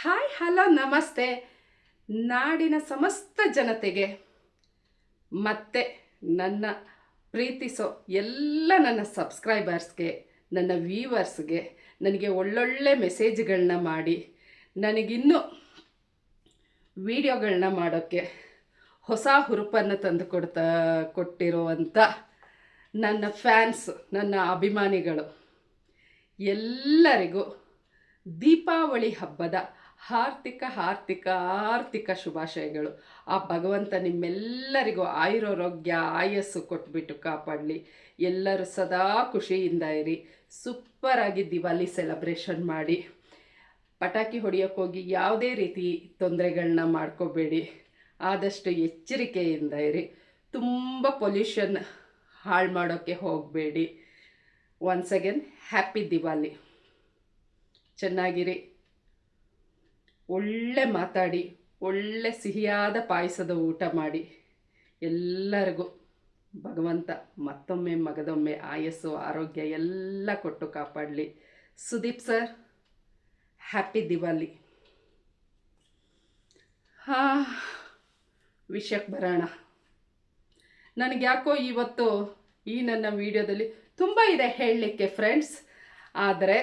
Hi hello ನಮಸ್ತೆ ನಾಡಿನ ಸಮಸ್ತ ಜನತೆಗೆ ಮತ್ತೆ ನನ್ನ ಪ್ರೀತಿಸೋ ಎಲ್ಲ ನನ್ನ ಸಬ್ಸ್ಕ್ರೈಬರ್ಸ್ಗೆ ನನ್ನ ವ್ಯೂವರ್ಸ್ಗೆ ನನಗೆ ಒಳ್ಳೊಳ್ಳೆ ಮೆಸೇಜ್ಗಳನ್ನ ಮಾಡಿ ನನಗಿನ್ನೂ ವೀಡಿಯೋಗಳನ್ನ ಮಾಡೋಕ್ಕೆ ಹೊಸ ಹುರುಪನ್ನು ತಂದು ಕೊಡ್ತಾ ಕೊಟ್ಟಿರುವಂಥ ನನ್ನ ಫ್ಯಾನ್ಸ್ ನನ್ನ ಅಭಿಮಾನಿಗಳು ಎಲ್ಲರಿಗೂ ದೀಪಾವಳಿ ಹಬ್ಬದ ಹಾರ್ದಿಕ ಹಾರ್ದಿಕ ಆರ್ಥಿಕ ಶುಭಾಶಯಗಳು ಆ ಭಗವಂತ ನಿಮ್ಮೆಲ್ಲರಿಗೂ ಆಯುರಾರೋಗ್ಯ ಆಯಸ್ಸು ಕೊಟ್ಬಿಟ್ಟು ಕಾಪಾಡಲಿ ಎಲ್ಲರೂ ಸದಾ ಖುಷಿಯಿಂದ ಇರಿ ಸೂಪರಾಗಿ ದಿವಾಲಿ ಸೆಲೆಬ್ರೇಷನ್ ಮಾಡಿ ಪಟಾಕಿ ಹೊಡಿಯೋಕ್ಕೋಗಿ ಯಾವುದೇ ರೀತಿ ತೊಂದರೆಗಳನ್ನ ಮಾಡ್ಕೋಬೇಡಿ ಆದಷ್ಟು ಎಚ್ಚರಿಕೆಯಿಂದ ಇರಿ ತುಂಬ ಪೊಲ್ಯೂಷನ್ ಹಾಳು ಮಾಡೋಕ್ಕೆ ಹೋಗಬೇಡಿ ಒನ್ಸ್ ಅಗೇನ್ ಹ್ಯಾಪಿ ದಿವಾಲಿ ಚೆನ್ನಾಗಿರಿ ಒಳ್ಳೆ ಮಾತಾಡಿ ಒಳ್ಳೆ ಸಿಹಿಯಾದ ಪಾಯಸದ ಊಟ ಮಾಡಿ ಎಲ್ಲರಿಗೂ ಭಗವಂತ ಮತ್ತೊಮ್ಮೆ ಮಗದೊಮ್ಮೆ ಆಯಸ್ಸು ಆರೋಗ್ಯ ಎಲ್ಲ ಕೊಟ್ಟು ಕಾಪಾಡಲಿ ಸುದೀಪ್ ಸರ್ ಹ್ಯಾಪಿ ದಿವಾಲಿ ಹಾ ವಿಷಯಕ್ಕೆ ಬರೋಣ ನನಗೆ ಯಾಕೋ ಇವತ್ತು ಈ ನನ್ನ ವಿಡಿಯೋದಲ್ಲಿ ತುಂಬ ಇದೆ ಹೇಳಲಿಕ್ಕೆ ಫ್ರೆಂಡ್ಸ್ ಆದರೆ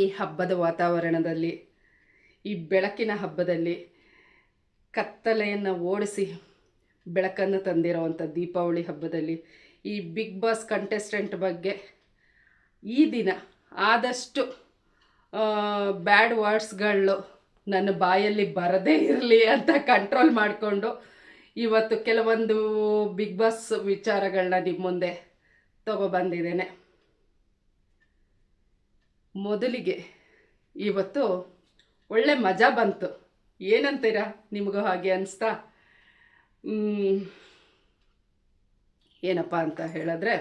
ಈ ಹಬ್ಬದ ವಾತಾವರಣದಲ್ಲಿ ಈ ಬೆಳಕಿನ ಹಬ್ಬದಲ್ಲಿ ಕತ್ತಲೆಯನ್ನು ಓಡಿಸಿ ಬೆಳಕನ್ನು ತಂದಿರುವಂಥ ದೀಪಾವಳಿ ಹಬ್ಬದಲ್ಲಿ ಈ ಬಿಗ್ ಬಾಸ್ ಕಂಟೆಸ್ಟೆಂಟ್ ಬಗ್ಗೆ ಈ ದಿನ ಆದಷ್ಟು ಬ್ಯಾಡ್ ವರ್ಡ್ಸ್ಗಳು ನನ್ನ ಬಾಯಲ್ಲಿ ಬರದೇ ಇರಲಿ ಅಂತ ಕಂಟ್ರೋಲ್ ಮಾಡಿಕೊಂಡು ಇವತ್ತು ಕೆಲವೊಂದು ಬಿಗ್ ಬಾಸ್ ವಿಚಾರಗಳನ್ನ ನಿಮ್ಮ ಮುಂದೆ ತಗೊಬಂದಿದ್ದೇನೆ ಮೊದಲಿಗೆ ಇವತ್ತು ಒಳ್ಳೆ ಮಜಾ ಬಂತು ಏನಂತೀರಾ ನಿಮಗೂ ಹಾಗೆ ಅನಿಸ್ತಾ ಏನಪ್ಪ ಅಂತ ಹೇಳಿದ್ರೆ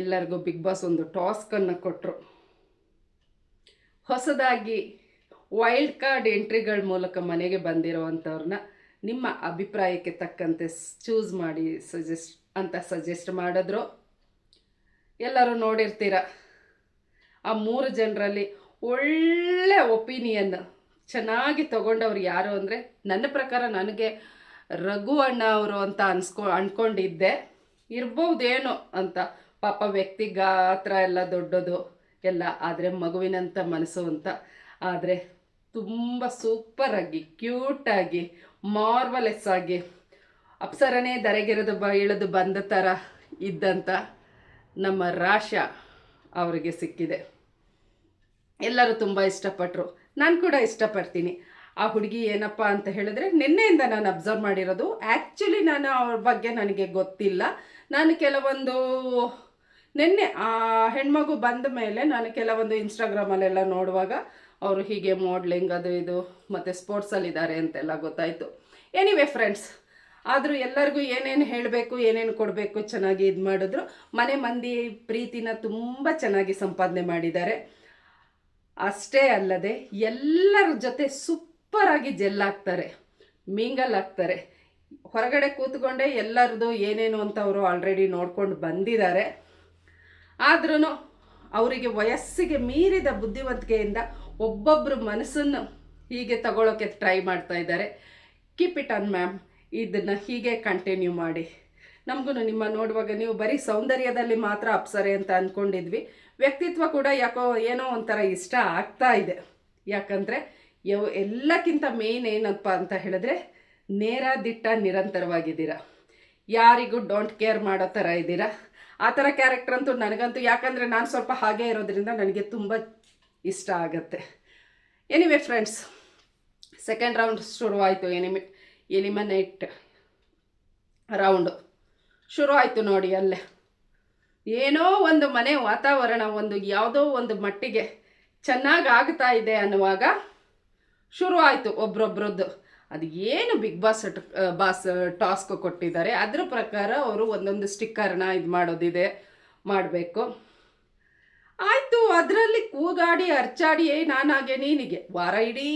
ಎಲ್ಲರಿಗೂ ಬಿಗ್ ಬಾಸ್ ಒಂದು ಟಾಸ್ಕನ್ನು ಕೊಟ್ಟರು ಹೊಸದಾಗಿ ವೈಲ್ಡ್ ಕಾರ್ಡ್ ಎಂಟ್ರಿಗಳ ಮೂಲಕ ಮನೆಗೆ ಬಂದಿರೋವಂಥವ್ರನ್ನ ನಿಮ್ಮ ಅಭಿಪ್ರಾಯಕ್ಕೆ ತಕ್ಕಂತೆ ಚೂಸ್ ಮಾಡಿ ಸಜೆಸ್ಟ್ ಅಂತ ಸಜೆಸ್ಟ್ ಮಾಡಿದ್ರು ಎಲ್ಲರೂ ನೋಡಿರ್ತೀರ ಆ ಮೂರು ಜನರಲ್ಲಿ ಒಳ್ಳೆ ಒಪಿನಿಯನ್ ಚೆನ್ನಾಗಿ ತಗೊಂಡವ್ರು ಯಾರು ಅಂದರೆ ನನ್ನ ಪ್ರಕಾರ ನನಗೆ ರಘು ಅಣ್ಣ ಅವರು ಅಂತ ಅನ್ಸ್ಕೊ ಅಂದ್ಕೊಂಡಿದ್ದೆ ಇರ್ಬೋದೇನೋ ಅಂತ ಪಾಪ ವ್ಯಕ್ತಿ ಗಾತ್ರ ಎಲ್ಲ ದೊಡ್ಡದು ಎಲ್ಲ ಆದರೆ ಮಗುವಿನಂಥ ಮನಸ್ಸು ಅಂತ ಆದರೆ ತುಂಬ ಸೂಪರಾಗಿ ಕ್ಯೂಟಾಗಿ ಮಾರ್ವಲೆಸ್ ಆಗಿ ಅಪ್ಸರನೇ ಧರೆಗಿರೋದು ಬ ಇಳಿದು ಬಂದ ಥರ ಇದ್ದಂಥ ನಮ್ಮ ರಾಶ ಅವರಿಗೆ ಸಿಕ್ಕಿದೆ ಎಲ್ಲರೂ ತುಂಬ ಇಷ್ಟಪಟ್ಟರು ನಾನು ಕೂಡ ಇಷ್ಟಪಡ್ತೀನಿ ಆ ಹುಡುಗಿ ಏನಪ್ಪ ಅಂತ ಹೇಳಿದ್ರೆ ನಿನ್ನೆಯಿಂದ ನಾನು ಅಬ್ಸರ್ವ್ ಮಾಡಿರೋದು ಆ್ಯಕ್ಚುಲಿ ನಾನು ಅವ್ರ ಬಗ್ಗೆ ನನಗೆ ಗೊತ್ತಿಲ್ಲ ನಾನು ಕೆಲವೊಂದು ನಿನ್ನೆ ಆ ಹೆಣ್ಮಗು ಬಂದ ಮೇಲೆ ನಾನು ಕೆಲವೊಂದು ಇನ್ಸ್ಟಾಗ್ರಾಮಲ್ಲೆಲ್ಲ ನೋಡುವಾಗ ಅವರು ಹೀಗೆ ಮಾಡ್ಲಿಂಗ್ ಅದು ಇದು ಮತ್ತು ಸ್ಪೋರ್ಟ್ಸಲ್ಲಿದ್ದಾರೆ ಅಂತೆಲ್ಲ ಗೊತ್ತಾಯಿತು ಎನಿವೆ ಫ್ರೆಂಡ್ಸ್ ಆದರೂ ಎಲ್ಲರಿಗೂ ಏನೇನು ಹೇಳಬೇಕು ಏನೇನು ಕೊಡಬೇಕು ಚೆನ್ನಾಗಿ ಇದು ಮಾಡಿದ್ರು ಮನೆ ಮಂದಿ ಪ್ರೀತಿನ ತುಂಬ ಚೆನ್ನಾಗಿ ಸಂಪಾದನೆ ಮಾಡಿದ್ದಾರೆ ಅಷ್ಟೇ ಅಲ್ಲದೆ ಎಲ್ಲರ ಜೊತೆ ಸೂಪರಾಗಿ ಜೆಲ್ಲಾಗ್ತಾರೆ ಮಿಂಗಲ್ ಆಗ್ತಾರೆ ಹೊರಗಡೆ ಕೂತ್ಕೊಂಡೆ ಎಲ್ಲರದು ಏನೇನು ಅಂತ ಅವರು ಆಲ್ರೆಡಿ ನೋಡ್ಕೊಂಡು ಬಂದಿದ್ದಾರೆ ಆದ್ರೂ ಅವರಿಗೆ ವಯಸ್ಸಿಗೆ ಮೀರಿದ ಬುದ್ಧಿವಂತಿಕೆಯಿಂದ ಒಬ್ಬೊಬ್ಬರು ಮನಸ್ಸನ್ನು ಹೀಗೆ ತಗೊಳ್ಳೋಕ್ಕೆ ಟ್ರೈ ಮಾಡ್ತಾ ಇದ್ದಾರೆ ಕೀಪ್ ಇಟ್ ಅನ್ ಮ್ಯಾಮ್ ಇದನ್ನು ಹೀಗೆ ಕಂಟಿನ್ಯೂ ಮಾಡಿ ನಮಗೂ ನಿಮ್ಮ ನೋಡುವಾಗ ನೀವು ಬರೀ ಸೌಂದರ್ಯದಲ್ಲಿ ಮಾತ್ರ ಅಪ್ಸರೆ ಅಂತ ಅಂದ್ಕೊಂಡಿದ್ವಿ ವ್ಯಕ್ತಿತ್ವ ಕೂಡ ಯಾಕೋ ಏನೋ ಒಂಥರ ಇಷ್ಟ ಆಗ್ತಾ ಇದೆ ಯಾಕಂದರೆ ಯಾವ ಎಲ್ಲಕ್ಕಿಂತ ಮೇನ್ ಏನಪ್ಪ ಅಂತ ಹೇಳಿದ್ರೆ ನೇರ ದಿಟ್ಟ ನಿರಂತರವಾಗಿದ್ದೀರ ಯಾರಿಗೂ ಡೋಂಟ್ ಕೇರ್ ಮಾಡೋ ಥರ ಇದ್ದೀರ ಆ ಥರ ಕ್ಯಾರೆಕ್ಟರ್ ಅಂತೂ ನನಗಂತೂ ಯಾಕಂದರೆ ನಾನು ಸ್ವಲ್ಪ ಹಾಗೆ ಇರೋದ್ರಿಂದ ನನಗೆ ತುಂಬ ಇಷ್ಟ ಆಗುತ್ತೆ ಎನಿವೆ ಫ್ರೆಂಡ್ಸ್ ಸೆಕೆಂಡ್ ರೌಂಡ್ ಶುರುವಾಯಿತು ಎನಿಮಿ ಎಲಿಮಿನೇಟ್ ರೌಂಡು ಶುರುವಾಯಿತು ನೋಡಿ ಅಲ್ಲೇ ಏನೋ ಒಂದು ಮನೆ ವಾತಾವರಣ ಒಂದು ಯಾವುದೋ ಒಂದು ಮಟ್ಟಿಗೆ ಚೆನ್ನಾಗಿ ಆಗ್ತಾ ಇದೆ ಅನ್ನುವಾಗ ಶುರು ಆಯಿತು ಒಬ್ರೊಬ್ರದ್ದು ಅದು ಏನು ಬಿಗ್ ಬಾಸ್ ಬಾಸ್ ಟಾಸ್ಕ್ ಕೊಟ್ಟಿದ್ದಾರೆ ಅದ್ರ ಪ್ರಕಾರ ಅವರು ಒಂದೊಂದು ಸ್ಟಿಕ್ಕರ್ನ ಇದು ಮಾಡೋದಿದೆ ಮಾಡಬೇಕು ಆಯಿತು ಅದರಲ್ಲಿ ಕೂಗಾಡಿ ಅರ್ಚಾಡಿ ನಾನಾಗೆ ನೀನಿಗೆ ವಾರ ಇಡೀ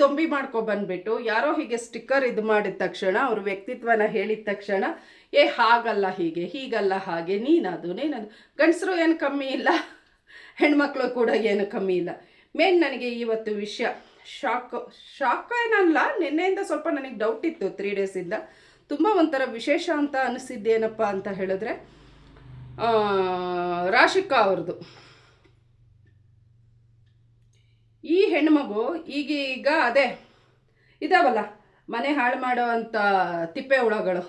ದೊಂಬಿ ಬಂದ್ಬಿಟ್ಟು ಯಾರೋ ಹೀಗೆ ಸ್ಟಿಕ್ಕರ್ ಇದು ಮಾಡಿದ ತಕ್ಷಣ ಅವರು ವ್ಯಕ್ತಿತ್ವನ ಹೇಳಿದ ತಕ್ಷಣ ಏ ಹಾಗಲ್ಲ ಹೀಗೆ ಹೀಗಲ್ಲ ಹಾಗೆ ನೀನದು ನೀನದು ಗಂಡಸರು ಏನು ಕಮ್ಮಿ ಇಲ್ಲ ಹೆಣ್ಮಕ್ಳು ಕೂಡ ಏನು ಕಮ್ಮಿ ಇಲ್ಲ ಮೇನ್ ನನಗೆ ಇವತ್ತು ವಿಷಯ ಶಾಕ್ ಶಾಕ್ ಏನಲ್ಲ ನಿನ್ನೆಯಿಂದ ಸ್ವಲ್ಪ ನನಗೆ ಡೌಟ್ ಇತ್ತು ತ್ರೀ ಡೇಸಿಂದ ತುಂಬ ಒಂಥರ ವಿಶೇಷ ಅಂತ ಅನಿಸಿದ್ದೇನಪ್ಪ ಅಂತ ಹೇಳಿದ್ರೆ ರಾಶಿಕಾ ಅವ್ರದ್ದು ಈ ಹೆಣ್ಮಗು ಈಗೀಗ ಅದೇ ಇದಾವಲ್ಲ ಮನೆ ಹಾಳು ಮಾಡೋ ಅಂಥ ತಿಪ್ಪೆ ಹುಳಗಳು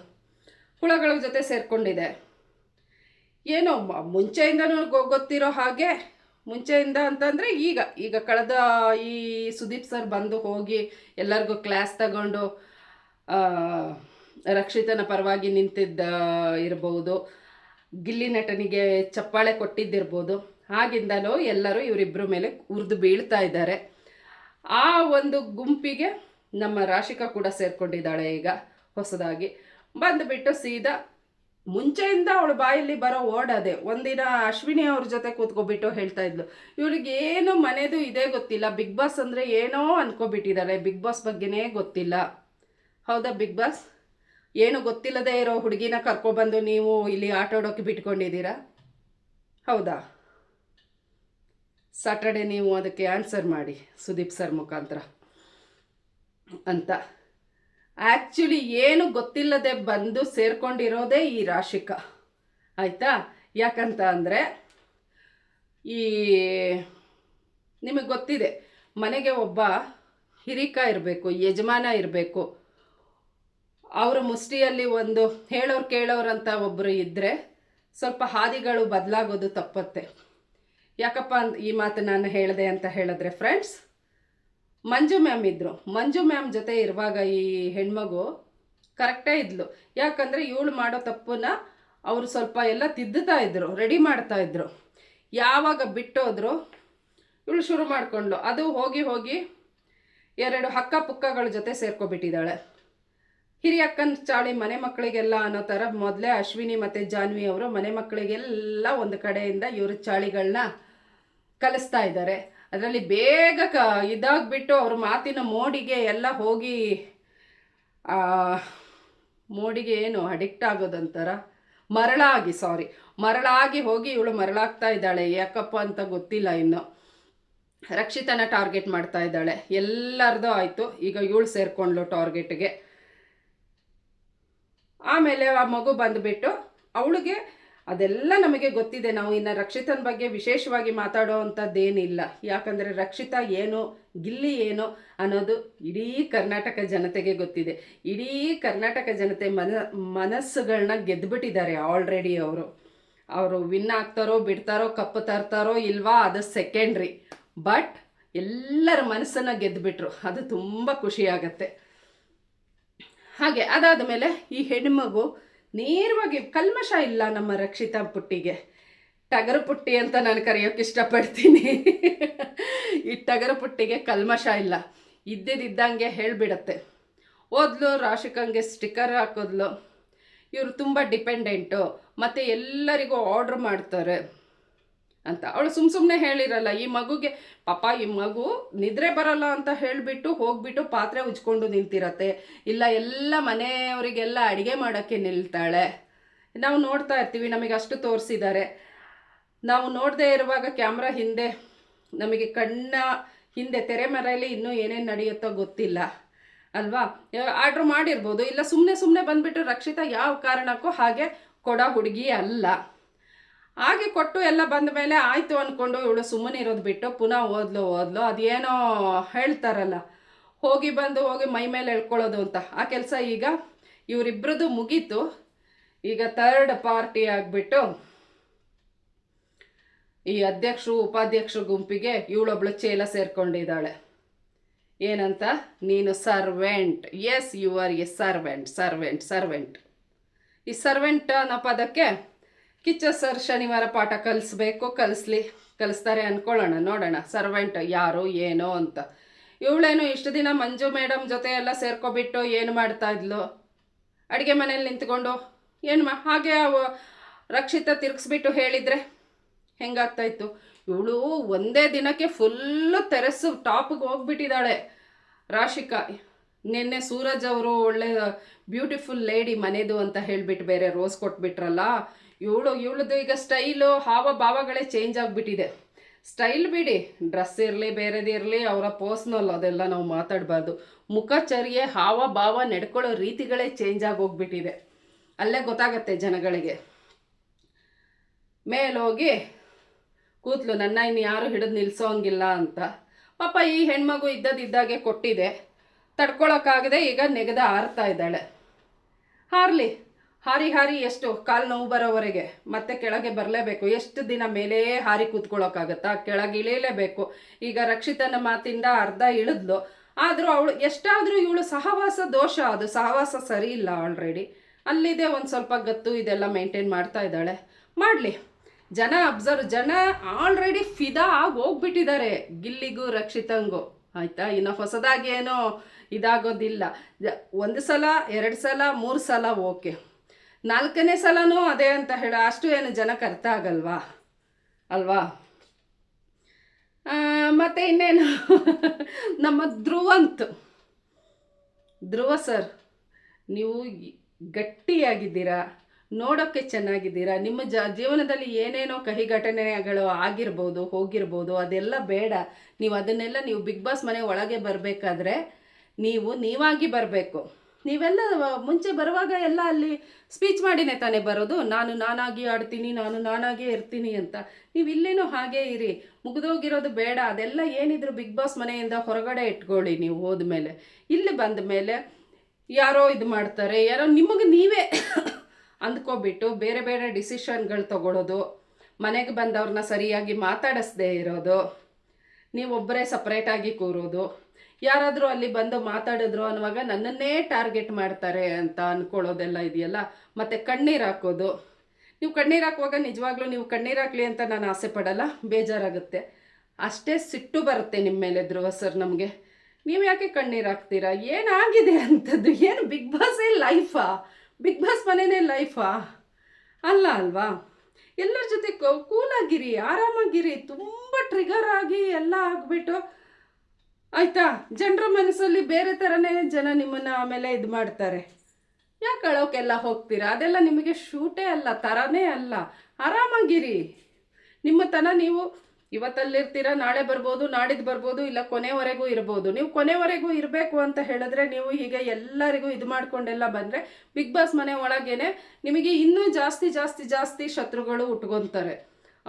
ಹುಳಗಳ ಜೊತೆ ಸೇರ್ಕೊಂಡಿದೆ ಏನೋ ಮುಂಚೆಯಿಂದನೂ ಗೊತ್ತಿರೋ ಹಾಗೆ ಮುಂಚೆಯಿಂದ ಅಂತಂದರೆ ಈಗ ಈಗ ಕಳೆದ ಈ ಸುದೀಪ್ ಸರ್ ಬಂದು ಹೋಗಿ ಎಲ್ಲರಿಗೂ ಕ್ಲಾಸ್ ತಗೊಂಡು ರಕ್ಷಿತನ ಪರವಾಗಿ ನಿಂತಿದ್ದ ಇರ್ಬೋದು ಗಿಲ್ಲಿ ನಟನಿಗೆ ಚಪ್ಪಾಳೆ ಕೊಟ್ಟಿದ್ದಿರ್ಬೋದು ಆಗಿಂದಲೂ ಎಲ್ಲರೂ ಇವರಿಬ್ಬರ ಮೇಲೆ ಉರಿದು ಬೀಳ್ತಾ ಇದ್ದಾರೆ ಆ ಒಂದು ಗುಂಪಿಗೆ ನಮ್ಮ ರಾಶಿಕಾ ಕೂಡ ಸೇರಿಕೊಂಡಿದ್ದಾಳೆ ಈಗ ಹೊಸದಾಗಿ ಬಂದುಬಿಟ್ಟು ಸೀದಾ ಮುಂಚೆಯಿಂದ ಅವಳು ಬಾಯಲ್ಲಿ ಬರೋ ಓಡದೆ ಒಂದಿನ ಅಶ್ವಿನಿ ಅವ್ರ ಜೊತೆ ಕೂತ್ಕೊಬಿಟ್ಟು ಹೇಳ್ತಾ ಇದ್ಲು ಇವ್ರಿಗೆ ಏನು ಮನೆದು ಇದೇ ಗೊತ್ತಿಲ್ಲ ಬಿಗ್ ಬಾಸ್ ಅಂದರೆ ಏನೋ ಅಂದ್ಕೊಬಿಟ್ಟಿದ್ದಾರೆ ಬಿಗ್ ಬಾಸ್ ಬಗ್ಗೆನೇ ಗೊತ್ತಿಲ್ಲ ಹೌದಾ ಬಿಗ್ ಬಾಸ್ ಏನು ಗೊತ್ತಿಲ್ಲದೆ ಇರೋ ಹುಡುಗಿನ ಕರ್ಕೊಬಂದು ನೀವು ಇಲ್ಲಿ ಆಟೋಡೋಕೆ ಬಿಟ್ಕೊಂಡಿದ್ದೀರಾ ಹೌದಾ ಸಾಟರ್ಡೆ ನೀವು ಅದಕ್ಕೆ ಆನ್ಸರ್ ಮಾಡಿ ಸುದೀಪ್ ಸರ್ ಮುಖಾಂತರ ಅಂತ ಆ್ಯಕ್ಚುಲಿ ಏನು ಗೊತ್ತಿಲ್ಲದೆ ಬಂದು ಸೇರ್ಕೊಂಡಿರೋದೇ ಈ ರಾಶಿಕ ಆಯಿತಾ ಯಾಕಂತ ಅಂದರೆ ಈ ನಿಮಗೆ ಗೊತ್ತಿದೆ ಮನೆಗೆ ಒಬ್ಬ ಹಿರಿಕ ಇರಬೇಕು ಯಜಮಾನ ಇರಬೇಕು ಅವರ ಮುಷ್ಟಿಯಲ್ಲಿ ಒಂದು ಹೇಳೋರು ಕೇಳೋರಂತ ಒಬ್ಬರು ಇದ್ದರೆ ಸ್ವಲ್ಪ ಹಾದಿಗಳು ಬದಲಾಗೋದು ತಪ್ಪತ್ತೆ ಯಾಕಪ್ಪ ಈ ಮಾತು ನಾನು ಹೇಳಿದೆ ಅಂತ ಹೇಳಿದ್ರೆ ಫ್ರೆಂಡ್ಸ್ ಮಂಜು ಮ್ಯಾಮ್ ಇದ್ರು ಮಂಜು ಮ್ಯಾಮ್ ಜೊತೆ ಇರುವಾಗ ಈ ಹೆಣ್ಮಗು ಕರೆಕ್ಟೇ ಇದ್ಲು ಯಾಕಂದರೆ ಇವಳು ಮಾಡೋ ತಪ್ಪನ್ನ ಅವರು ಸ್ವಲ್ಪ ಎಲ್ಲ ತಿದ್ದುತ್ತಾ ಇದ್ದರು ರೆಡಿ ಮಾಡ್ತಾ ಇದ್ರು ಯಾವಾಗ ಬಿಟ್ಟೋದ್ರು ಇವಳು ಶುರು ಮಾಡಿಕೊಂಡ್ಳು ಅದು ಹೋಗಿ ಹೋಗಿ ಎರಡು ಹಕ್ಕ ಪುಕ್ಕಗಳ ಜೊತೆ ಸೇರ್ಕೊಬಿಟ್ಟಿದ್ದಾಳೆ ಹಿರಿಯಕ್ಕನ ಚಾಳಿ ಮನೆ ಮಕ್ಕಳಿಗೆಲ್ಲ ಅನ್ನೋ ಥರ ಮೊದಲೇ ಅಶ್ವಿನಿ ಮತ್ತು ಜಾನ್ವಿ ಅವರು ಮನೆ ಮಕ್ಕಳಿಗೆಲ್ಲ ಒಂದು ಕಡೆಯಿಂದ ಇವರು ಚಾಳಿಗಳನ್ನ ಕಲಿಸ್ತಾ ಇದ್ದಾರೆ ಅದರಲ್ಲಿ ಬೇಗ ಕ ಇದಾಗ್ಬಿಟ್ಟು ಅವ್ರ ಮಾತಿನ ಮೋಡಿಗೆ ಎಲ್ಲ ಹೋಗಿ ಮೋಡಿಗೆ ಏನು ಅಡಿಕ್ಟ್ ಆಗೋದಂತಾರ ಮರಳಾಗಿ ಸಾರಿ ಮರಳಾಗಿ ಹೋಗಿ ಇವಳು ಮರಳಾಗ್ತಾ ಇದ್ದಾಳೆ ಯಾಕಪ್ಪ ಅಂತ ಗೊತ್ತಿಲ್ಲ ಇನ್ನು ರಕ್ಷಿತನ ಟಾರ್ಗೆಟ್ ಮಾಡ್ತಾ ಇದ್ದಾಳೆ ಎಲ್ಲರದು ಆಯಿತು ಈಗ ಇವಳು ಸೇರಿಕೊಂಡ್ಳು ಟಾರ್ಗೆಟ್ಗೆ ಆಮೇಲೆ ಆ ಮಗು ಬಂದುಬಿಟ್ಟು ಅವಳಿಗೆ ಅದೆಲ್ಲ ನಮಗೆ ಗೊತ್ತಿದೆ ನಾವು ಇನ್ನು ರಕ್ಷಿತನ ಬಗ್ಗೆ ವಿಶೇಷವಾಗಿ ಮಾತಾಡೋ ಅಂಥದ್ದೇನಿಲ್ಲ ಯಾಕಂದರೆ ರಕ್ಷಿತಾ ಏನು ಗಿಲ್ಲಿ ಏನು ಅನ್ನೋದು ಇಡೀ ಕರ್ನಾಟಕ ಜನತೆಗೆ ಗೊತ್ತಿದೆ ಇಡೀ ಕರ್ನಾಟಕ ಜನತೆ ಮನ ಮನಸ್ಸುಗಳನ್ನ ಗೆದ್ದುಬಿಟ್ಟಿದ್ದಾರೆ ಆಲ್ರೆಡಿ ಅವರು ಅವರು ವಿನ್ ಆಗ್ತಾರೋ ಬಿಡ್ತಾರೋ ಕಪ್ಪು ತರ್ತಾರೋ ಇಲ್ವಾ ಅದು ಸೆಕೆಂಡ್ರಿ ಬಟ್ ಎಲ್ಲರ ಮನಸ್ಸನ್ನು ಗೆದ್ದುಬಿಟ್ರು ಅದು ತುಂಬ ಖುಷಿಯಾಗತ್ತೆ ಹಾಗೆ ಅದಾದ ಮೇಲೆ ಈ ಹೆಣ್ಮಗು ನೇರವಾಗಿ ಕಲ್ಮಶ ಇಲ್ಲ ನಮ್ಮ ರಕ್ಷಿತಾ ಪುಟ್ಟಿಗೆ ಟಗರು ಪುಟ್ಟಿ ಅಂತ ನಾನು ಕರೆಯೋಕೆ ಇಷ್ಟಪಡ್ತೀನಿ ಈ ಟಗರು ಪುಟ್ಟಿಗೆ ಕಲ್ಮಶ ಇಲ್ಲ ಇದ್ದಿದ್ದಂಗೆ ಹೇಳಿಬಿಡತ್ತೆ ಓದ್ಲು ರಾಶಿಕಂಗೆ ಸ್ಟಿಕ್ಕರ್ ಹಾಕೋದ್ಲು ಇವರು ತುಂಬ ಡಿಪೆಂಡೆಂಟು ಮತ್ತು ಎಲ್ಲರಿಗೂ ಆರ್ಡ್ರ್ ಮಾಡ್ತಾರೆ ಅಂತ ಅವಳು ಸುಮ್ ಸುಮ್ಮನೆ ಹೇಳಿರಲ್ಲ ಈ ಮಗುಗೆ ಪಾಪ ಈ ಮಗು ನಿದ್ರೆ ಬರಲ್ಲ ಅಂತ ಹೇಳಿಬಿಟ್ಟು ಹೋಗ್ಬಿಟ್ಟು ಪಾತ್ರೆ ಉಜ್ಕೊಂಡು ನಿಂತಿರತ್ತೆ ಇಲ್ಲ ಎಲ್ಲ ಮನೆಯವರಿಗೆಲ್ಲ ಅಡುಗೆ ಮಾಡೋಕ್ಕೆ ನಿಲ್ತಾಳೆ ನಾವು ನೋಡ್ತಾ ಇರ್ತೀವಿ ನಮಗೆ ಅಷ್ಟು ತೋರಿಸಿದ್ದಾರೆ ನಾವು ನೋಡದೇ ಇರುವಾಗ ಕ್ಯಾಮ್ರಾ ಹಿಂದೆ ನಮಗೆ ಕಣ್ಣ ಹಿಂದೆ ತೆರೆಮರೆಯಲ್ಲಿ ಇನ್ನೂ ಏನೇನು ನಡೆಯುತ್ತೋ ಗೊತ್ತಿಲ್ಲ ಅಲ್ವಾ ಆರ್ಡ್ರ್ ಮಾಡಿರ್ಬೋದು ಇಲ್ಲ ಸುಮ್ಮನೆ ಸುಮ್ಮನೆ ಬಂದುಬಿಟ್ಟು ರಕ್ಷಿತಾ ಯಾವ ಕಾರಣಕ್ಕೂ ಹಾಗೆ ಕೊಡ ಹುಡುಗಿ ಅಲ್ಲ ಹಾಗೆ ಕೊಟ್ಟು ಎಲ್ಲ ಬಂದ ಮೇಲೆ ಆಯಿತು ಅಂದ್ಕೊಂಡು ಇವಳು ಸುಮ್ಮನೆ ಇರೋದು ಬಿಟ್ಟು ಪುನಃ ಓದ್ಲು ಓದ್ಲು ಅದೇನೋ ಹೇಳ್ತಾರಲ್ಲ ಹೋಗಿ ಬಂದು ಹೋಗಿ ಮೈ ಮೇಲೆ ಹೇಳ್ಕೊಳ್ಳೋದು ಅಂತ ಆ ಕೆಲಸ ಈಗ ಇವರಿಬ್ಬರದ್ದು ಮುಗೀತು ಈಗ ಥರ್ಡ್ ಪಾರ್ಟಿ ಆಗಿಬಿಟ್ಟು ಈ ಅಧ್ಯಕ್ಷರು ಉಪಾಧ್ಯಕ್ಷರು ಗುಂಪಿಗೆ ಇವಳೊಬ್ಳು ಚೇಲ ಸೇರ್ಕೊಂಡಿದ್ದಾಳೆ ಏನಂತ ನೀನು servant S U R A servant servant servant ಈ ಸರ್ವೆಂಟ್ ಅನ್ನೋ ಪದಕ್ಕೆ ಕಿಚ್ಚ ಸರ್ ಶನಿವಾರ ಪಾಠ ಕಲಿಸ್ಬೇಕು ಕಲಿಸ್ಲಿ ಕಲಿಸ್ತಾರೆ ಅಂದ್ಕೊಳ್ಳೋಣ ನೋಡೋಣ ಸರ್ವೆಂಟ್ ಯಾರು ಏನೋ ಅಂತ ಇವಳೇನು ಇಷ್ಟು ದಿನ ಮಂಜು ಮೇಡಮ್ ಜೊತೆ ಎಲ್ಲ ಸೇರ್ಕೊಬಿಟ್ಟು ಏನು ಮಾಡ್ತಾ ಇದ್ಲು ಅಡುಗೆ ಮನೇಲಿ ನಿಂತ್ಕೊಂಡು ಏನು ಮಾ ಹಾಗೆ ರಕ್ಷಿತ ತಿರ್ಗಿಸ್ಬಿಟ್ಟು ಹೇಳಿದರೆ ಹೆಂಗಾಗ್ತಾಯಿತ್ತು ಇವಳು ಒಂದೇ ದಿನಕ್ಕೆ ಫುಲ್ಲು ತೆರೆಸು ಟಾಪಿಗೆ ಹೋಗ್ಬಿಟ್ಟಿದ್ದಾಳೆ ರಾಶಿಕಾ ನಿನ್ನೆ ಸೂರಜ್ ಅವರು ಒಳ್ಳೆ ಬ್ಯೂಟಿಫುಲ್ ಲೇಡಿ ಮನೆದು ಅಂತ ಹೇಳಿಬಿಟ್ಟು ಬೇರೆ ರೋಸ್ ಕೊಟ್ಬಿಟ್ರಲ್ಲ ಇವಳು ಇವಳದ್ದು ಈಗ ಸ್ಟೈಲು ಹಾವ ಭಾವಗಳೇ ಚೇಂಜ್ ಆಗಿಬಿಟ್ಟಿದೆ ಸ್ಟೈಲ್ ಬಿಡಿ ಡ್ರೆಸ್ ಇರಲಿ ಬೇರೆದಿರಲಿ ಅವರ ಪರ್ಸ್ನಲ್ ಅದೆಲ್ಲ ನಾವು ಮಾತಾಡಬಾರ್ದು ಮುಖಚರ್ಯೆ ಹಾವ ಭಾವ ನಡ್ಕೊಳ್ಳೋ ರೀತಿಗಳೇ ಚೇಂಜ್ ಆಗಿ ಹೋಗ್ಬಿಟ್ಟಿದೆ ಅಲ್ಲೇ ಗೊತ್ತಾಗತ್ತೆ ಜನಗಳಿಗೆ ಮೇಲೋಗಿ ಕೂತ್ಲು ನನ್ನ ಇನ್ನು ಯಾರು ಹಿಡಿದು ನಿಲ್ಸೋಂಗಿಲ್ಲ ಅಂತ ಪಾಪ ಈ ಹೆಣ್ಮಗು ಇದ್ದದಿದ್ದಾಗೆ ಕೊಟ್ಟಿದೆ ತಡ್ಕೊಳಕ್ಕಾಗದೆ ಈಗ ನೆಗೆದ ಹಾರ್ತಾ ಇದ್ದಾಳೆ ಹಾರಲಿ ಹಾರಿ ಹಾರಿ ಎಷ್ಟು ಕಾಲು ನೋವು ಬರೋವರೆಗೆ ಮತ್ತೆ ಕೆಳಗೆ ಬರಲೇಬೇಕು ಎಷ್ಟು ದಿನ ಮೇಲೆಯೇ ಹಾರಿ ಕೂತ್ಕೊಳ್ಳೋಕ್ಕಾಗತ್ತಾ ಕೆಳಗೆ ಇಳಿಯಲೇಬೇಕು ಈಗ ರಕ್ಷಿತನ ಮಾತಿಂದ ಅರ್ಧ ಇಳಿದ್ಲು ಆದರೂ ಅವಳು ಎಷ್ಟಾದರೂ ಇವಳು ಸಹವಾಸ ದೋಷ ಅದು ಸಹವಾಸ ಸರಿ ಇಲ್ಲ ಆಲ್ರೆಡಿ ಅಲ್ಲಿದೆ ಒಂದು ಸ್ವಲ್ಪ ಗತ್ತು ಇದೆಲ್ಲ ಮೇಂಟೈನ್ ಮಾಡ್ತಾ ಇದ್ದಾಳೆ ಮಾಡಲಿ ಜನ ಅಬ್ಸರ್ವ್ ಜನ ಆಲ್ರೆಡಿ ಫಿದಾ ಆಗಿ ಹೋಗ್ಬಿಟ್ಟಿದ್ದಾರೆ ಗಿಲ್ಲಿಗೂ ರಕ್ಷಿತಂಗೂ ಆಯಿತಾ ಇನ್ನು ಹೊಸದಾಗಿ ಏನೋ ಇದಾಗೋದಿಲ್ಲ ಒಂದು ಸಲ ಎರಡು ಸಲ ಮೂರು ಸಲ ಓಕೆ ನಾಲ್ಕನೇ ಸಲನೂ ಅದೇ ಅಂತ ಹೇಳೋ ಅಷ್ಟು ಏನು ಜನಕ್ಕೆ ಅರ್ಥ ಆಗಲ್ವಾ ಅಲ್ವಾ ಮತ್ತು ಇನ್ನೇನು ನಮ್ಮ ಧ್ರುವಂತ್ ಧ್ರುವ ಸರ್ ನೀವು ಗಟ್ಟಿಯಾಗಿದ್ದೀರಾ ನೋಡೋಕ್ಕೆ ಚೆನ್ನಾಗಿದ್ದೀರಾ ನಿಮ್ಮ ಜ ಜೀವನದಲ್ಲಿ ಏನೇನೋ ಕಹಿ ಘಟನೆಗಳು ಆಗಿರ್ಬೋದು ಹೋಗಿರ್ಬೋದು ಅದೆಲ್ಲ ಬೇಡ ನೀವು ಅದನ್ನೆಲ್ಲ ನೀವು ಬಿಗ್ ಬಾಸ್ ಮನೆ ಒಳಗೆ ಬರಬೇಕಾದ್ರೆ ನೀವು ನೀವಾಗಿ ಬರಬೇಕು ನೀವೆಲ್ಲ ಮುಂಚೆ ಬರುವಾಗ ಎಲ್ಲ ಅಲ್ಲಿ ಸ್ಪೀಚ್ ಮಾಡಿನೇ ತಾನೇ ಬರೋದು ನಾನು ನಾನಾಗಿ ಆಡ್ತೀನಿ ನಾನು ನಾನಾಗೇ ಇರ್ತೀನಿ ಅಂತ ನೀವು ಇಲ್ಲೇನೂ ಹಾಗೇ ಇರಿ ಮುಗಿದೋಗಿರೋದು ಬೇಡ ಅದೆಲ್ಲ ಏನಿದ್ರು ಬಿಗ್ ಬಾಸ್ ಮನೆಯಿಂದ ಹೊರಗಡೆ ಇಟ್ಕೊಳ್ಳಿ ನೀವು ಹೋದ ಮೇಲೆ ಇಲ್ಲಿ ಬಂದ ಮೇಲೆ ಯಾರೋ ಇದು ಮಾಡ್ತಾರೆ ಯಾರೋ ನಿಮಗೆ ನೀವೇ ಅಂದ್ಕೊಬಿಟ್ಟು ಬೇರೆ ಬೇರೆ ಡಿಸಿಷನ್ಗಳು ತಗೊಳ್ಳೋದು ಮನೆಗೆ ಬಂದವ್ರನ್ನ ಸರಿಯಾಗಿ ಮಾತಾಡಿಸ್ದೇ ಇರೋದು ನೀವೊಬ್ಬರೇ ಸಪ್ರೇಟಾಗಿ ಕೂರೋದು ಯಾರಾದರೂ ಅಲ್ಲಿ ಬಂದು ಮಾತಾಡಿದ್ರು ಅನ್ನುವಾಗ ನನ್ನನ್ನೇ ಟಾರ್ಗೆಟ್ ಮಾಡ್ತಾರೆ ಅಂತ ಅಂದ್ಕೊಳ್ಳೋದೆಲ್ಲ ಇದೆಯಲ್ಲ ಮತ್ತು ಕಣ್ಣೀರು ಹಾಕೋದು ನೀವು ಕಣ್ಣೀರು ಹಾಕುವಾಗ ನಿಜವಾಗ್ಲೂ ನೀವು ಕಣ್ಣೀರು ಹಾಕಲಿ ಅಂತ ನಾನು ಆಸೆ ಪಡಲ್ಲ ಬೇಜಾರಾಗುತ್ತೆ ಅಷ್ಟೇ ಸಿಟ್ಟು ಬರುತ್ತೆ ನಿಮ್ಮ ಮೇಲೆ ಧ್ರುವ ಸರ್ ನಮಗೆ ನೀವು ಯಾಕೆ ಕಣ್ಣೀರು ಹಾಕ್ತೀರಾ ಏನಾಗಿದೆ ಅಂಥದ್ದು ಏನು ಬಿಗ್ ಬಾಸೇ ಲೈಫಾ ಬಿಗ್ ಬಾಸ್ ಮನೆನೇ ಲೈಫಾ ಅಲ್ಲ ಅಲ್ವಾ ಎಲ್ಲರ ಜೊತೆ ಕೂಲಾಗಿರಿ ಆರಾಮಾಗಿರಿ ತುಂಬ ಟ್ರಿಗರ್ ಆಗಿ ಎಲ್ಲ ಆಗಿಬಿಟ್ಟು ಆಯಿತಾ ಜನರ ಮನಸ್ಸಲ್ಲಿ ಬೇರೆ ಥರನೇ ಜನ ನಿಮ್ಮನ್ನು ಆಮೇಲೆ ಇದು ಮಾಡ್ತಾರೆ ಯಾಕೆ ಅಳೋಕೆಲ್ಲ ಹೋಗ್ತೀರಾ ಅದೆಲ್ಲ ನಿಮಗೆ ಶೂಟೇ ಅಲ್ಲ ತರನೇ ಅಲ್ಲ ಆರಾಮಾಗಿರಿ ನಿಮ್ಮ ತನ ನೀವು ಇವತ್ತಲ್ಲಿರ್ತೀರ ನಾಳೆ ಬರ್ಬೋದು ನಾಡಿದ್ದು ಬರ್ಬೋದು ಇಲ್ಲ ಕೊನೆವರೆಗೂ ಇರ್ಬೋದು ನೀವು ಕೊನೆವರೆಗೂ ಇರಬೇಕು ಅಂತ ಹೇಳಿದ್ರೆ ನೀವು ಹೀಗೆ ಎಲ್ಲರಿಗೂ ಇದು ಮಾಡ್ಕೊಂಡೆಲ್ಲ ಬಂದರೆ ಬಿಗ್ ಬಾಸ್ ಮನೆ ಒಳಗೇನೆ ನಿಮಗೆ ಇನ್ನೂ ಜಾಸ್ತಿ ಜಾಸ್ತಿ ಜಾಸ್ತಿ ಶತ್ರುಗಳು ಉಟ್ಕೊತಾರೆ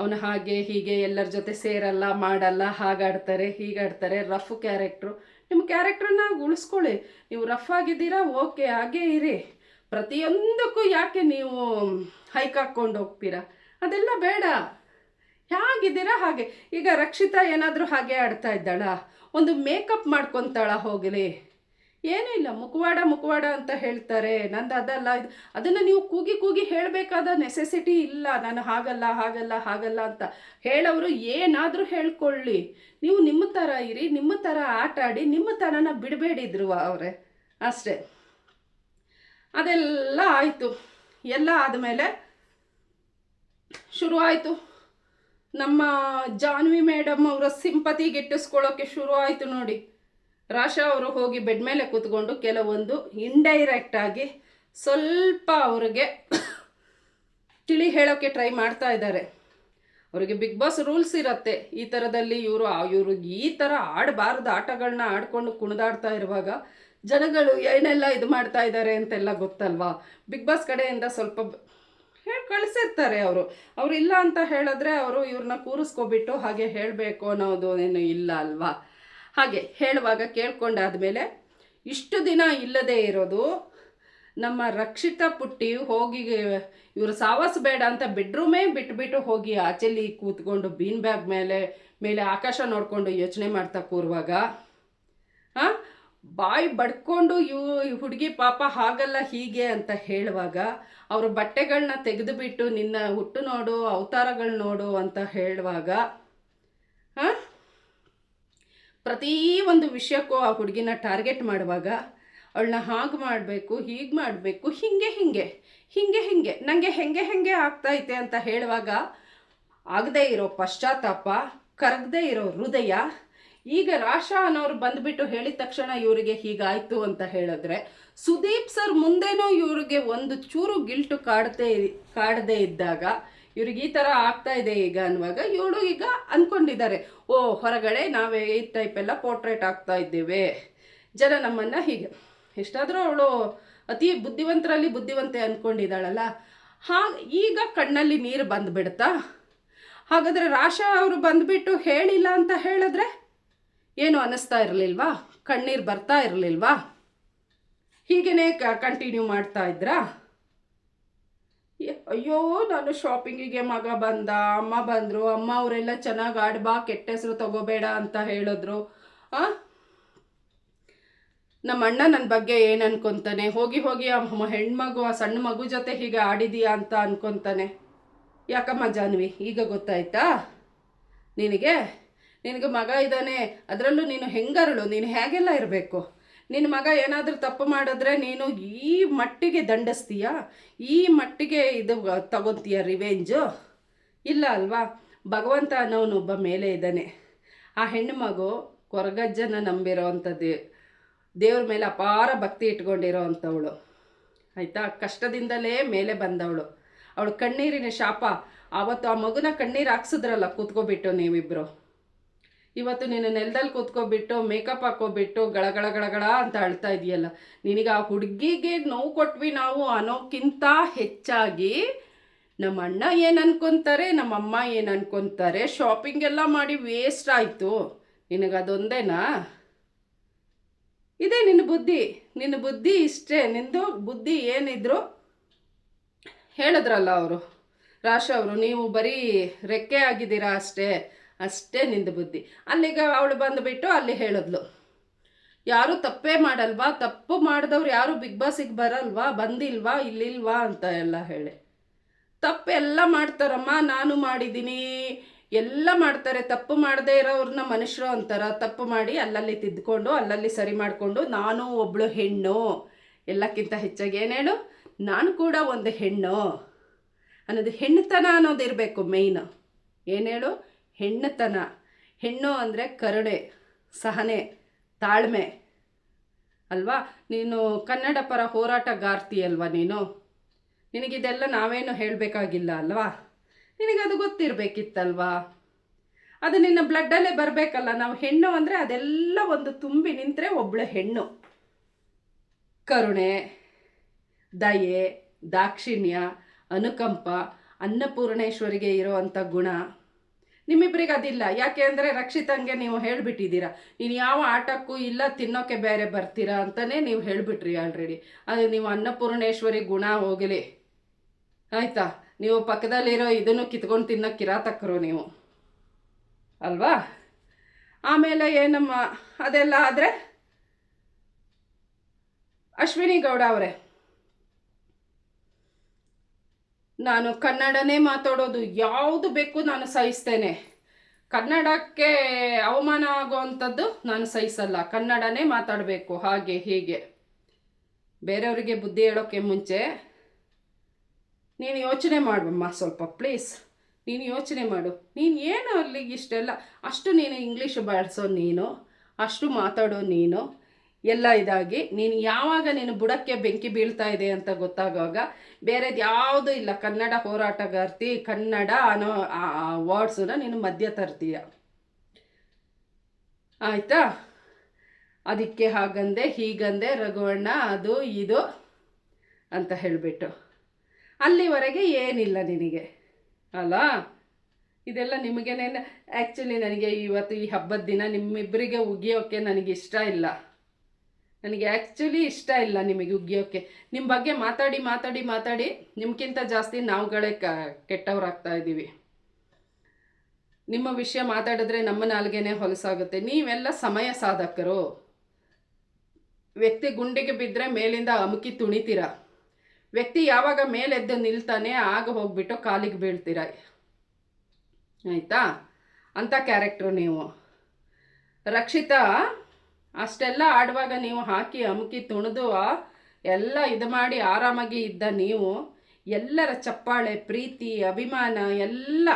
ಅವನು ಹಾಗೆ ಹೀಗೆ ಎಲ್ಲರ ಜೊತೆ ಸೇರಲ್ಲ ಮಾಡಲ್ಲ ಹಾಗಾಡ್ತಾರೆ ಹೀಗಾಡ್ತಾರೆ ರಫ್ ಕ್ಯಾರೆಕ್ಟ್ರು ನಿಮ್ಮ ಕ್ಯಾರೆಕ್ಟ್ರನ್ನ ಉಳಿಸ್ಕೊಳ್ಳಿ ನೀವು ರಫ್ ಆಗಿದ್ದೀರಾ ಓಕೆ ಹಾಗೇ ಇರಿ ಪ್ರತಿಯೊಂದಕ್ಕೂ ಯಾಕೆ ನೀವು ಹೈಕ್ ಹಾಕ್ಕೊಂಡು ಹೋಗ್ತೀರಾ ಅದೆಲ್ಲ ಬೇಡ ಹೇಗಿದ್ದೀರಾ ಹಾಗೆ ಈಗ ರಕ್ಷಿತಾ ಏನಾದರೂ ಹಾಗೆ ಆಡ್ತಾ ಇದ್ದಾಳ ಒಂದು ಮೇಕಪ್ ಮಾಡ್ಕೊತಾಳ ಹೋಗಲಿ ಏನೂ ಇಲ್ಲ ಮುಖವಾಡ ಮುಖವಾಡ ಅಂತ ಹೇಳ್ತಾರೆ ನಂದು ಅದಲ್ಲ ಅದನ್ನು ನೀವು ಕೂಗಿ ಕೂಗಿ ಹೇಳಬೇಕಾದ ನೆಸೆಸಿಟಿ ಇಲ್ಲ ನಾನು ಹಾಗಲ್ಲ ಹಾಗಲ್ಲ ಹಾಗಲ್ಲ ಅಂತ ಹೇಳೋರು ಏನಾದರೂ ಹೇಳ್ಕೊಳ್ಳಿ ನೀವು ನಿಮ್ಮ ಥರ ಇರಿ ನಿಮ್ಮ ಥರ ಆಟ ಆಡಿ ನಿಮ್ಮ ಥರನ ಬಿಡಬೇಡಿದ್ರು ಅವರೇ ಅಷ್ಟೇ ಅದೆಲ್ಲ ಆಯಿತು ಎಲ್ಲ ಆದಮೇಲೆ ಶುರುವಾಯಿತು ನಮ್ಮ ಜಾನ್ವಿ ಮೇಡಮ್ ಅವರ ಸಿಂಪತಿ ಗಿಟ್ಟಿಸ್ಕೊಳ್ಳೋಕ್ಕೆ ಶುರು ನೋಡಿ ರಾಶಾ ಅವರು ಹೋಗಿ ಬೆಡ್ ಮೇಲೆ ಕೂತ್ಕೊಂಡು ಕೆಲವೊಂದು ಆಗಿ ಸ್ವಲ್ಪ ಅವ್ರಿಗೆ ತಿಳಿ ಹೇಳೋಕ್ಕೆ ಟ್ರೈ ಮಾಡ್ತಾ ಇದ್ದಾರೆ ಅವರಿಗೆ ಬಿಗ್ ಬಾಸ್ ರೂಲ್ಸ್ ಇರುತ್ತೆ ಈ ಥರದಲ್ಲಿ ಇವರು ಇವರು ಈ ಥರ ಆಡಬಾರ್ದು ಆಟಗಳನ್ನ ಆಡ್ಕೊಂಡು ಕುಣಿದಾಡ್ತಾ ಇರುವಾಗ ಜನಗಳು ಏನೆಲ್ಲ ಇದು ಮಾಡ್ತಾ ಇದ್ದಾರೆ ಅಂತೆಲ್ಲ ಗೊತ್ತಲ್ವಾ ಬಿಗ್ ಬಾಸ್ ಕಡೆಯಿಂದ ಸ್ವಲ್ಪ ಹೇಳಿ ಕಳಿಸಿರ್ತಾರೆ ಅವರು ಅವರು ಇಲ್ಲ ಅಂತ ಹೇಳಿದ್ರೆ ಅವರು ಇವ್ರನ್ನ ಕೂರಿಸ್ಕೊಬಿಟ್ಟು ಹಾಗೆ ಹೇಳಬೇಕು ಅನ್ನೋದು ಏನು ಇಲ್ಲ ಅಲ್ವಾ ಹಾಗೆ ಹೇಳುವಾಗ ಮೇಲೆ ಇಷ್ಟು ದಿನ ಇಲ್ಲದೆ ಇರೋದು ನಮ್ಮ ರಕ್ಷಿತ ಪುಟ್ಟಿ ಹೋಗಿ ಇವರು ಸಾವಾಸ ಬೇಡ ಅಂತ ಬೆಡ್ರೂಮೇ ಬಿಟ್ಬಿಟ್ಟು ಹೋಗಿ ಆಚೆಲಿ ಕೂತ್ಕೊಂಡು ಬೀನ್ ಬ್ಯಾಗ್ ಮೇಲೆ ಮೇಲೆ ಆಕಾಶ ನೋಡಿಕೊಂಡು ಯೋಚನೆ ಮಾಡ್ತಾ ಕೂರುವಾಗ ಹಾಂ ಬಾಯಿ ಬಡ್ಕೊಂಡು ಇವು ಹುಡುಗಿ ಪಾಪ ಹಾಗಲ್ಲ ಹೀಗೆ ಅಂತ ಹೇಳುವಾಗ ಅವರು ಬಟ್ಟೆಗಳನ್ನ ತೆಗೆದುಬಿಟ್ಟು ನಿನ್ನ ಹುಟ್ಟು ನೋಡು ಅವತಾರಗಳು ನೋಡು ಅಂತ ಹೇಳುವಾಗ ಪ್ರತಿ ಒಂದು ವಿಷಯಕ್ಕೂ ಆ ಹುಡುಗಿನ ಟಾರ್ಗೆಟ್ ಮಾಡುವಾಗ ಅವಳನ್ನ ಹಾಗೆ ಮಾಡಬೇಕು ಹೀಗೆ ಮಾಡಬೇಕು ಹೀಗೆ ಹಿಂಗೆ ಹೀಗೆ ಹಿಂಗೆ ನನಗೆ ಹೆಂಗೆ ಹೆಂಗೆ ಆಗ್ತಾಯಿದೆ ಅಂತ ಹೇಳುವಾಗ ಆಗದೇ ಇರೋ ಪಶ್ಚಾತ್ತಾಪ ಕರಗದೇ ಇರೋ ಹೃದಯ ಈಗ ರಾಶಾ ಅನ್ನೋರು ಬಂದುಬಿಟ್ಟು ಹೇಳಿದ ತಕ್ಷಣ ಇವರಿಗೆ ಹೀಗಾಯಿತು ಅಂತ ಹೇಳಿದ್ರೆ ಸುದೀಪ್ ಸರ್ ಮುಂದೆನೂ ಇವರಿಗೆ ಒಂದು ಚೂರು ಗಿಲ್ಟು ಕಾಡದೆ ಕಾಡದೇ ಇದ್ದಾಗ ಇವ್ರಿಗೆ ಈ ಥರ ಆಗ್ತಾ ಇದೆ ಈಗ ಅನ್ನುವಾಗ ಇವಳು ಈಗ ಅಂದ್ಕೊಂಡಿದ್ದಾರೆ ಓ ಹೊರಗಡೆ ನಾವೇ ಈ ಟೈಪ್ ಎಲ್ಲ ಪೋರ್ಟ್ರೇಟ್ ಆಗ್ತಾ ಇದ್ದೇವೆ ಜನ ನಮ್ಮನ್ನು ಹೀಗೆ ಎಷ್ಟಾದರೂ ಅವಳು ಅತಿ ಬುದ್ಧಿವಂತರಲ್ಲಿ ಬುದ್ಧಿವಂತೆ ಅಂದ್ಕೊಂಡಿದ್ದಾಳಲ್ಲ ಹಾಗ ಈಗ ಕಣ್ಣಲ್ಲಿ ನೀರು ಬಂದುಬಿಡ್ತಾ ಹಾಗಾದರೆ ರಾಶ ಅವರು ಬಂದುಬಿಟ್ಟು ಹೇಳಿಲ್ಲ ಅಂತ ಹೇಳಿದ್ರೆ ಏನು ಅನ್ನಿಸ್ತಾ ಇರಲಿಲ್ವಾ ಕಣ್ಣೀರು ಬರ್ತಾ ಇರಲಿಲ್ವಾ ಹೀಗೇ ಕಂಟಿನ್ಯೂ ಮಾಡ್ತಾ ಇದ್ರಾ ಅಯ್ಯೋ ನಾನು ಶಾಪಿಂಗಿಗೆ ಮಗ ಬಂದ ಅಮ್ಮ ಬಂದರು ಅಮ್ಮ ಅವರೆಲ್ಲ ಚೆನ್ನಾಗಿ ಆಡ್ಬಾ ಕೆಟ್ಟ ಹೆಸರು ತಗೋಬೇಡ ಅಂತ ಹೇಳಿದ್ರು ಆ ನಮ್ಮ ಅಣ್ಣ ನನ್ನ ಬಗ್ಗೆ ಏನು ಅನ್ಕೊತಾನೆ ಹೋಗಿ ಹೋಗಿ ಆ ಹೆಣ್ಮಗು ಆ ಸಣ್ಣ ಮಗು ಜೊತೆ ಹೀಗೆ ಆಡಿದೀಯಾ ಅಂತ ಅನ್ಕೊತಾನೆ ಯಾಕಮ್ಮ ಜಾನ್ವಿ ಈಗ ಗೊತ್ತಾಯ್ತಾ ನಿನಗೆ ನಿನಗೆ ಮಗ ಇದ್ದಾನೆ ಅದರಲ್ಲೂ ನೀನು ಹೆಂಗರಳು ನೀನು ಹೇಗೆಲ್ಲ ಇರಬೇಕು ನಿನ್ನ ಮಗ ಏನಾದರೂ ತಪ್ಪು ಮಾಡಿದ್ರೆ ನೀನು ಈ ಮಟ್ಟಿಗೆ ದಂಡಿಸ್ತೀಯ ಈ ಮಟ್ಟಿಗೆ ಇದು ತಗೊತೀಯ ರಿವೆಂಜು ಇಲ್ಲ ಅಲ್ವಾ ಭಗವಂತ ಅನ್ನೋನೊಬ್ಬ ಮೇಲೆ ಇದ್ದಾನೆ ಆ ಹೆಣ್ಣು ಮಗು ಕೊರಗಜ್ಜನ ನಂಬಿರೋ ಅಂಥದ್ದು ದೇವ್ರ ಮೇಲೆ ಅಪಾರ ಭಕ್ತಿ ಇಟ್ಕೊಂಡಿರೋ ಅಂಥವಳು ಆಯಿತಾ ಕಷ್ಟದಿಂದಲೇ ಮೇಲೆ ಬಂದವಳು ಅವಳು ಕಣ್ಣೀರಿನ ಶಾಪ ಆವತ್ತು ಆ ಮಗುನ ಕಣ್ಣೀರು ಹಾಕ್ಸಿದ್ರಲ್ಲ ಕೂತ್ಕೋಬಿಟ್ಟು ನೀವಿಬ್ಬರು ಇವತ್ತು ನೀನು ನೆಲದಲ್ಲಿ ಕೂತ್ಕೊಬಿಟ್ಟು ಮೇಕಪ್ ಹಾಕೋಬಿಟ್ಟು ಗಳಗಳ ಗಳಗಳ ಅಂತ ಅಳ್ತಾ ಇದೆಯಲ್ಲ ನಿನಗೆ ಆ ಹುಡುಗಿಗೆ ನೋವು ಕೊಟ್ವಿ ನಾವು ಅನ್ನೋಕ್ಕಿಂತ ಹೆಚ್ಚಾಗಿ ನಮ್ಮ ಅಣ್ಣ ಏನು ಅನ್ಕೊತಾರೆ ನಮ್ಮ ಅಮ್ಮ ಏನು ಅನ್ಕೊತಾರೆ ಶಾಪಿಂಗ್ ಎಲ್ಲ ಮಾಡಿ ವೇಸ್ಟ್ ಆಯಿತು ನಿನಗದೊಂದೇನಾ ಇದೇ ನಿನ್ನ ಬುದ್ಧಿ ನಿನ್ನ ಬುದ್ಧಿ ಇಷ್ಟೇ ನಿಂದು ಬುದ್ಧಿ ಏನಿದ್ರು ಹೇಳಿದ್ರಲ್ಲ ಅವರು ರಾಶ ಅವರು ನೀವು ಬರೀ ರೆಕ್ಕೆ ಆಗಿದ್ದೀರಾ ಅಷ್ಟೇ ಅಷ್ಟೇ ನಿಂದು ಬುದ್ಧಿ ಅಲ್ಲಿಗೆ ಅವಳು ಬಂದುಬಿಟ್ಟು ಅಲ್ಲಿ ಹೇಳಿದ್ಲು ಯಾರು ತಪ್ಪೇ ಮಾಡಲ್ವಾ ತಪ್ಪು ಮಾಡಿದವ್ರು ಯಾರು ಬಿಗ್ ಬಾಸಿಗೆ ಬರಲ್ವಾ ಬಂದಿಲ್ವಾ ಇಲ್ಲಿಲ್ವಾ ಅಂತ ಎಲ್ಲ ಹೇಳಿ ತಪ್ಪೆಲ್ಲ ಮಾಡ್ತಾರಮ್ಮ ನಾನು ಮಾಡಿದ್ದೀನಿ ಎಲ್ಲ ಮಾಡ್ತಾರೆ ತಪ್ಪು ಮಾಡದೇ ಇರೋರನ್ನ ಮನುಷ್ಯರು ಅಂತಾರ ತಪ್ಪು ಮಾಡಿ ಅಲ್ಲಲ್ಲಿ ತಿದ್ದುಕೊಂಡು ಅಲ್ಲಲ್ಲಿ ಸರಿ ಮಾಡಿಕೊಂಡು ನಾನು ಒಬ್ಳು ಹೆಣ್ಣು ಎಲ್ಲಕ್ಕಿಂತ ಹೆಚ್ಚಾಗಿ ಏನೇಳು ನಾನು ಕೂಡ ಒಂದು ಹೆಣ್ಣು ಅನ್ನೋದು ಹೆಣ್ಣುತನ ಅನ್ನೋದು ಇರಬೇಕು ಮೇಯ್ನು ಏನೇಳು ಹೆಣ್ಣುತನ ಹೆಣ್ಣು ಅಂದರೆ ಕರುಣೆ ಸಹನೆ ತಾಳ್ಮೆ ಅಲ್ವಾ ನೀನು ಕನ್ನಡ ಪರ ಹೋರಾಟಗಾರ್ತಿ ಅಲ್ವಾ ನೀನು ನಿನಗಿದೆಲ್ಲ ನಾವೇನು ಹೇಳಬೇಕಾಗಿಲ್ಲ ಅಲ್ವಾ ನಿನಗದು ಗೊತ್ತಿರಬೇಕಿತ್ತಲ್ವಾ ಅದು ನಿನ್ನ ಬ್ಲಡ್ಡಲ್ಲೇ ಬರಬೇಕಲ್ಲ ನಾವು ಹೆಣ್ಣು ಅಂದರೆ ಅದೆಲ್ಲ ಒಂದು ತುಂಬಿ ನಿಂತರೆ ಒಬ್ಬಳು ಹೆಣ್ಣು ಕರುಣೆ ದಯೆ ದಾಕ್ಷಿಣ್ಯ ಅನುಕಂಪ ಅನ್ನಪೂರ್ಣೇಶ್ವರಿಗೆ ಇರುವಂಥ ಗುಣ ನಿಮ್ಮಿಬ್ಬರಿಗೆ ಅದಿಲ್ಲ ಯಾಕೆ ಅಂದರೆ ರಕ್ಷಿತಂಗೆ ನೀವು ಹೇಳಿಬಿಟ್ಟಿದ್ದೀರಾ ನೀನು ಯಾವ ಆಟಕ್ಕೂ ಇಲ್ಲ ತಿನ್ನೋಕೆ ಬೇರೆ ಬರ್ತೀರಾ ಅಂತಲೇ ನೀವು ಹೇಳಿಬಿಟ್ರಿ ಆಲ್ರೆಡಿ ಅದು ನೀವು ಅನ್ನಪೂರ್ಣೇಶ್ವರಿ ಗುಣ ಹೋಗಲಿ ಆಯಿತಾ ನೀವು ಪಕ್ಕದಲ್ಲಿರೋ ಇದನ್ನು ಕಿತ್ಕೊಂಡು ತಿನ್ನೋ ಕಿರಾತಕ್ಕರು ನೀವು ಅಲ್ವಾ ಆಮೇಲೆ ಏನಮ್ಮ ಅದೆಲ್ಲ ಆದರೆ ಅಶ್ವಿನಿ ಗೌಡ ಅವರೇ ನಾನು ಕನ್ನಡನೇ ಮಾತಾಡೋದು ಯಾವುದು ಬೇಕು ನಾನು ಸಹಿಸ್ತೇನೆ ಕನ್ನಡಕ್ಕೆ ಅವಮಾನ ಆಗುವಂಥದ್ದು ನಾನು ಸಹಿಸಲ್ಲ ಕನ್ನಡನೇ ಮಾತಾಡಬೇಕು ಹಾಗೆ ಹೀಗೆ ಬೇರೆಯವರಿಗೆ ಬುದ್ಧಿ ಹೇಳೋಕ್ಕೆ ಮುಂಚೆ ನೀನು ಯೋಚನೆ ಮಾಡಮ್ಮ ಸ್ವಲ್ಪ ಪ್ಲೀಸ್ ನೀನು ಯೋಚನೆ ಮಾಡು ನೀನು ಏನು ಅಲ್ಲಿಗೆ ಇಷ್ಟೆಲ್ಲ ಅಷ್ಟು ನೀನು ಇಂಗ್ಲೀಷ್ ಬಳಸೋ ನೀನು ಅಷ್ಟು ಮಾತಾಡೋ ನೀನು ಎಲ್ಲ ಇದಾಗಿ ನೀನು ಯಾವಾಗ ನೀನು ಬುಡಕ್ಕೆ ಬೆಂಕಿ ಬೀಳ್ತಾ ಇದೆ ಅಂತ ಗೊತ್ತಾಗುವಾಗ ಬೇರೆದು ಯಾವುದೂ ಇಲ್ಲ ಕನ್ನಡ ಹೋರಾಟಗಾರ್ತಿ ಕನ್ನಡ ಅನ್ನೋ ವರ್ಡ್ಸನ್ನ ನೀನು ಮಧ್ಯ ತರ್ತೀಯ ಆಯಿತಾ ಅದಕ್ಕೆ ಹಾಗಂದೆ ಹೀಗಂದೆ ರಘುವಣ್ಣ ಅದು ಇದು ಅಂತ ಹೇಳಿಬಿಟ್ಟು ಅಲ್ಲಿವರೆಗೆ ಏನಿಲ್ಲ ನಿನಗೆ ಅಲ್ಲ ಇದೆಲ್ಲ ನಿಮಗೇನೆ ಆ್ಯಕ್ಚುಲಿ ನನಗೆ ಇವತ್ತು ಈ ಹಬ್ಬದ ದಿನ ನಿಮ್ಮಿಬ್ಬರಿಗೆ ಉಗಿಯೋಕ್ಕೆ ನನಗೆ ಇಷ್ಟ ಇಲ್ಲ ನನಗೆ ಆ್ಯಕ್ಚುಲಿ ಇಷ್ಟ ಇಲ್ಲ ನಿಮಗೆ ಉಗಿಯೋಕ್ಕೆ ನಿಮ್ಮ ಬಗ್ಗೆ ಮಾತಾಡಿ ಮಾತಾಡಿ ಮಾತಾಡಿ ನಿಮ್ಗಿಂತ ಜಾಸ್ತಿ ನಾವುಗಳೇ ಕ ಕೆಟ್ಟವರಾಗ್ತಾ ಇದ್ದೀವಿ ನಿಮ್ಮ ವಿಷಯ ಮಾತಾಡಿದ್ರೆ ನಮ್ಮ ನಾಲ್ಗೆನೇ ಹೊಲಸಾಗುತ್ತೆ ನೀವೆಲ್ಲ ಸಮಯ ಸಾಧಕರು ವ್ಯಕ್ತಿ ಗುಂಡಿಗೆ ಬಿದ್ದರೆ ಮೇಲಿಂದ ಅಮುಕಿ ತುಣಿತೀರ ವ್ಯಕ್ತಿ ಯಾವಾಗ ಮೇಲೆದ್ದು ನಿಲ್ತಾನೆ ಆಗ ಹೋಗ್ಬಿಟ್ಟು ಕಾಲಿಗೆ ಬೀಳ್ತೀರ ಆಯಿತಾ ಅಂಥ ಕ್ಯಾರೆಕ್ಟ್ರು ನೀವು ರಕ್ಷಿತಾ ಅಷ್ಟೆಲ್ಲ ಆಡುವಾಗ ನೀವು ಹಾಕಿ ಅಮುಕಿ ತುಣಿದು ಎಲ್ಲ ಇದು ಮಾಡಿ ಆರಾಮಾಗಿ ಇದ್ದ ನೀವು ಎಲ್ಲರ ಚಪ್ಪಾಳೆ ಪ್ರೀತಿ ಅಭಿಮಾನ ಎಲ್ಲ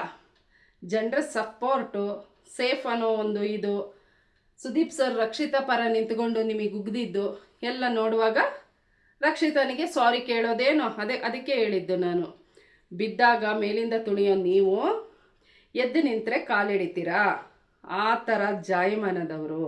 ಜನರ ಸಪೋರ್ಟು ಸೇಫ್ ಅನ್ನೋ ಒಂದು ಇದು ಸುದೀಪ್ ಸರ್ ರಕ್ಷಿತಾ ಪರ ನಿಂತ್ಕೊಂಡು ನಿಮಗೆ ಉಗ್ದಿದ್ದು ಎಲ್ಲ ನೋಡುವಾಗ ರಕ್ಷಿತನಿಗೆ ಸಾರಿ ಕೇಳೋದೇನೋ ಅದೇ ಅದಕ್ಕೆ ಹೇಳಿದ್ದು ನಾನು ಬಿದ್ದಾಗ ಮೇಲಿಂದ ತುಳಿಯೋ ನೀವು ಎದ್ದು ನಿಂತರೆ ಕಾಲಿಡಿತೀರಾ ಆ ಥರ ಜಾಯಮಾನದವರು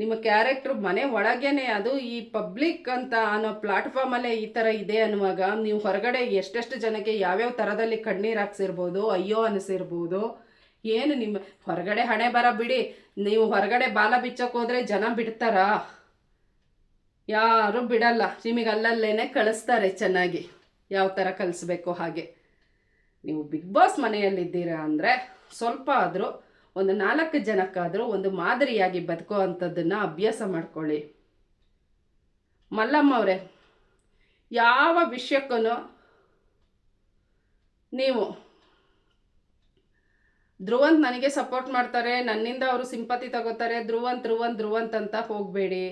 ನಿಮ್ಮ ಕ್ಯಾರೆಕ್ಟ್ರ್ ಮನೆ ಒಳಗೇನೆ ಅದು ಈ ಪಬ್ಲಿಕ್ ಅಂತ ಅನ್ನೋ ಪ್ಲಾಟ್ಫಾರ್ಮಲ್ಲೇ ಈ ಥರ ಇದೆ ಅನ್ನುವಾಗ ನೀವು ಹೊರಗಡೆ ಎಷ್ಟೆಷ್ಟು ಜನಕ್ಕೆ ಯಾವ್ಯಾವ ಥರದಲ್ಲಿ ಕಣ್ಣೀರು ಹಾಕ್ಸಿರ್ಬೋದು ಅಯ್ಯೋ ಅನಿಸಿರ್ಬೋದು ಏನು ನಿಮ್ಮ ಹೊರಗಡೆ ಹಣೆ ಬರ ಬಿಡಿ ನೀವು ಹೊರಗಡೆ ಬಾಲ ಬಿಚ್ಚಕ್ಕೆ ಹೋದರೆ ಜನ ಬಿಡ್ತಾರಾ ಯಾರೂ ಬಿಡಲ್ಲ ನಿಮಗೆ ಅಲ್ಲಲ್ಲೇನೆ ಕಳಿಸ್ತಾರೆ ಚೆನ್ನಾಗಿ ಯಾವ ಥರ ಕಲಿಸ್ಬೇಕು ಹಾಗೆ ನೀವು ಬಿಗ್ ಬಾಸ್ ಮನೆಯಲ್ಲಿದ್ದೀರಾ ಅಂದರೆ ಸ್ವಲ್ಪ ಆದರೂ ಒಂದು ನಾಲ್ಕು ಜನಕ್ಕಾದರೂ ಒಂದು ಮಾದರಿಯಾಗಿ ಬದುಕೋ ಅಂಥದ್ದನ್ನು ಅಭ್ಯಾಸ ಮಾಡ್ಕೊಳ್ಳಿ ಮಲ್ಲಮ್ಮ ಅವರೇ ಯಾವ ವಿಷಯಕ್ಕೂ ನೀವು ಧ್ರುವಂತ್ ನನಗೆ ಸಪೋರ್ಟ್ ಮಾಡ್ತಾರೆ ನನ್ನಿಂದ ಅವರು ಸಿಂಪತಿ ತಗೋತಾರೆ ಧ್ರುವಂತ್ ಧ್ರುವಂತ್ ಧ್ರುವಂತ್ ಅಂತ ಹೋಗಬೇಡಿ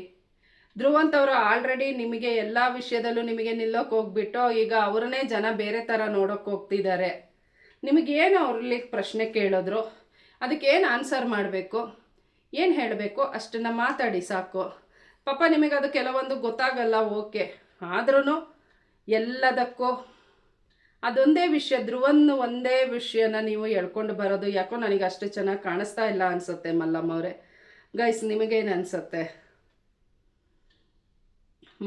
ಧ್ರುವಂತ್ ಅವರು ಆಲ್ರೆಡಿ ನಿಮಗೆ ಎಲ್ಲ ವಿಷಯದಲ್ಲೂ ನಿಮಗೆ ನಿಲ್ಲೋಕೆ ಹೋಗ್ಬಿಟ್ಟು ಈಗ ಅವ್ರನ್ನೇ ಜನ ಬೇರೆ ಥರ ನೋಡೋಕೆ ಹೋಗ್ತಿದ್ದಾರೆ ನಿಮಗೇನು ಅವ್ರಲ್ಲಿ ಪ್ರಶ್ನೆ ಕೇಳಿದ್ರು ಅದಕ್ಕೇನು ಆನ್ಸರ್ ಮಾಡಬೇಕು ಏನು ಹೇಳಬೇಕು ಅಷ್ಟನ್ನು ಮಾತಾಡಿ ಸಾಕು ಪಾಪ ನಿಮಗೆ ಅದು ಕೆಲವೊಂದು ಗೊತ್ತಾಗಲ್ಲ ಓಕೆ ಆದ್ರೂ ಎಲ್ಲದಕ್ಕೂ ಅದೊಂದೇ ವಿಷಯ ಧ್ರುವನ್ನು ಒಂದೇ ವಿಷಯನ ನೀವು ಹೇಳ್ಕೊಂಡು ಬರೋದು ಯಾಕೋ ನನಗೆ ಅಷ್ಟು ಚೆನ್ನಾಗಿ ಕಾಣಿಸ್ತಾ ಇಲ್ಲ ಅನಿಸುತ್ತೆ ಅವರೇ ಗೈಸ್ ನಿಮಗೇನು ಅನಿಸುತ್ತೆ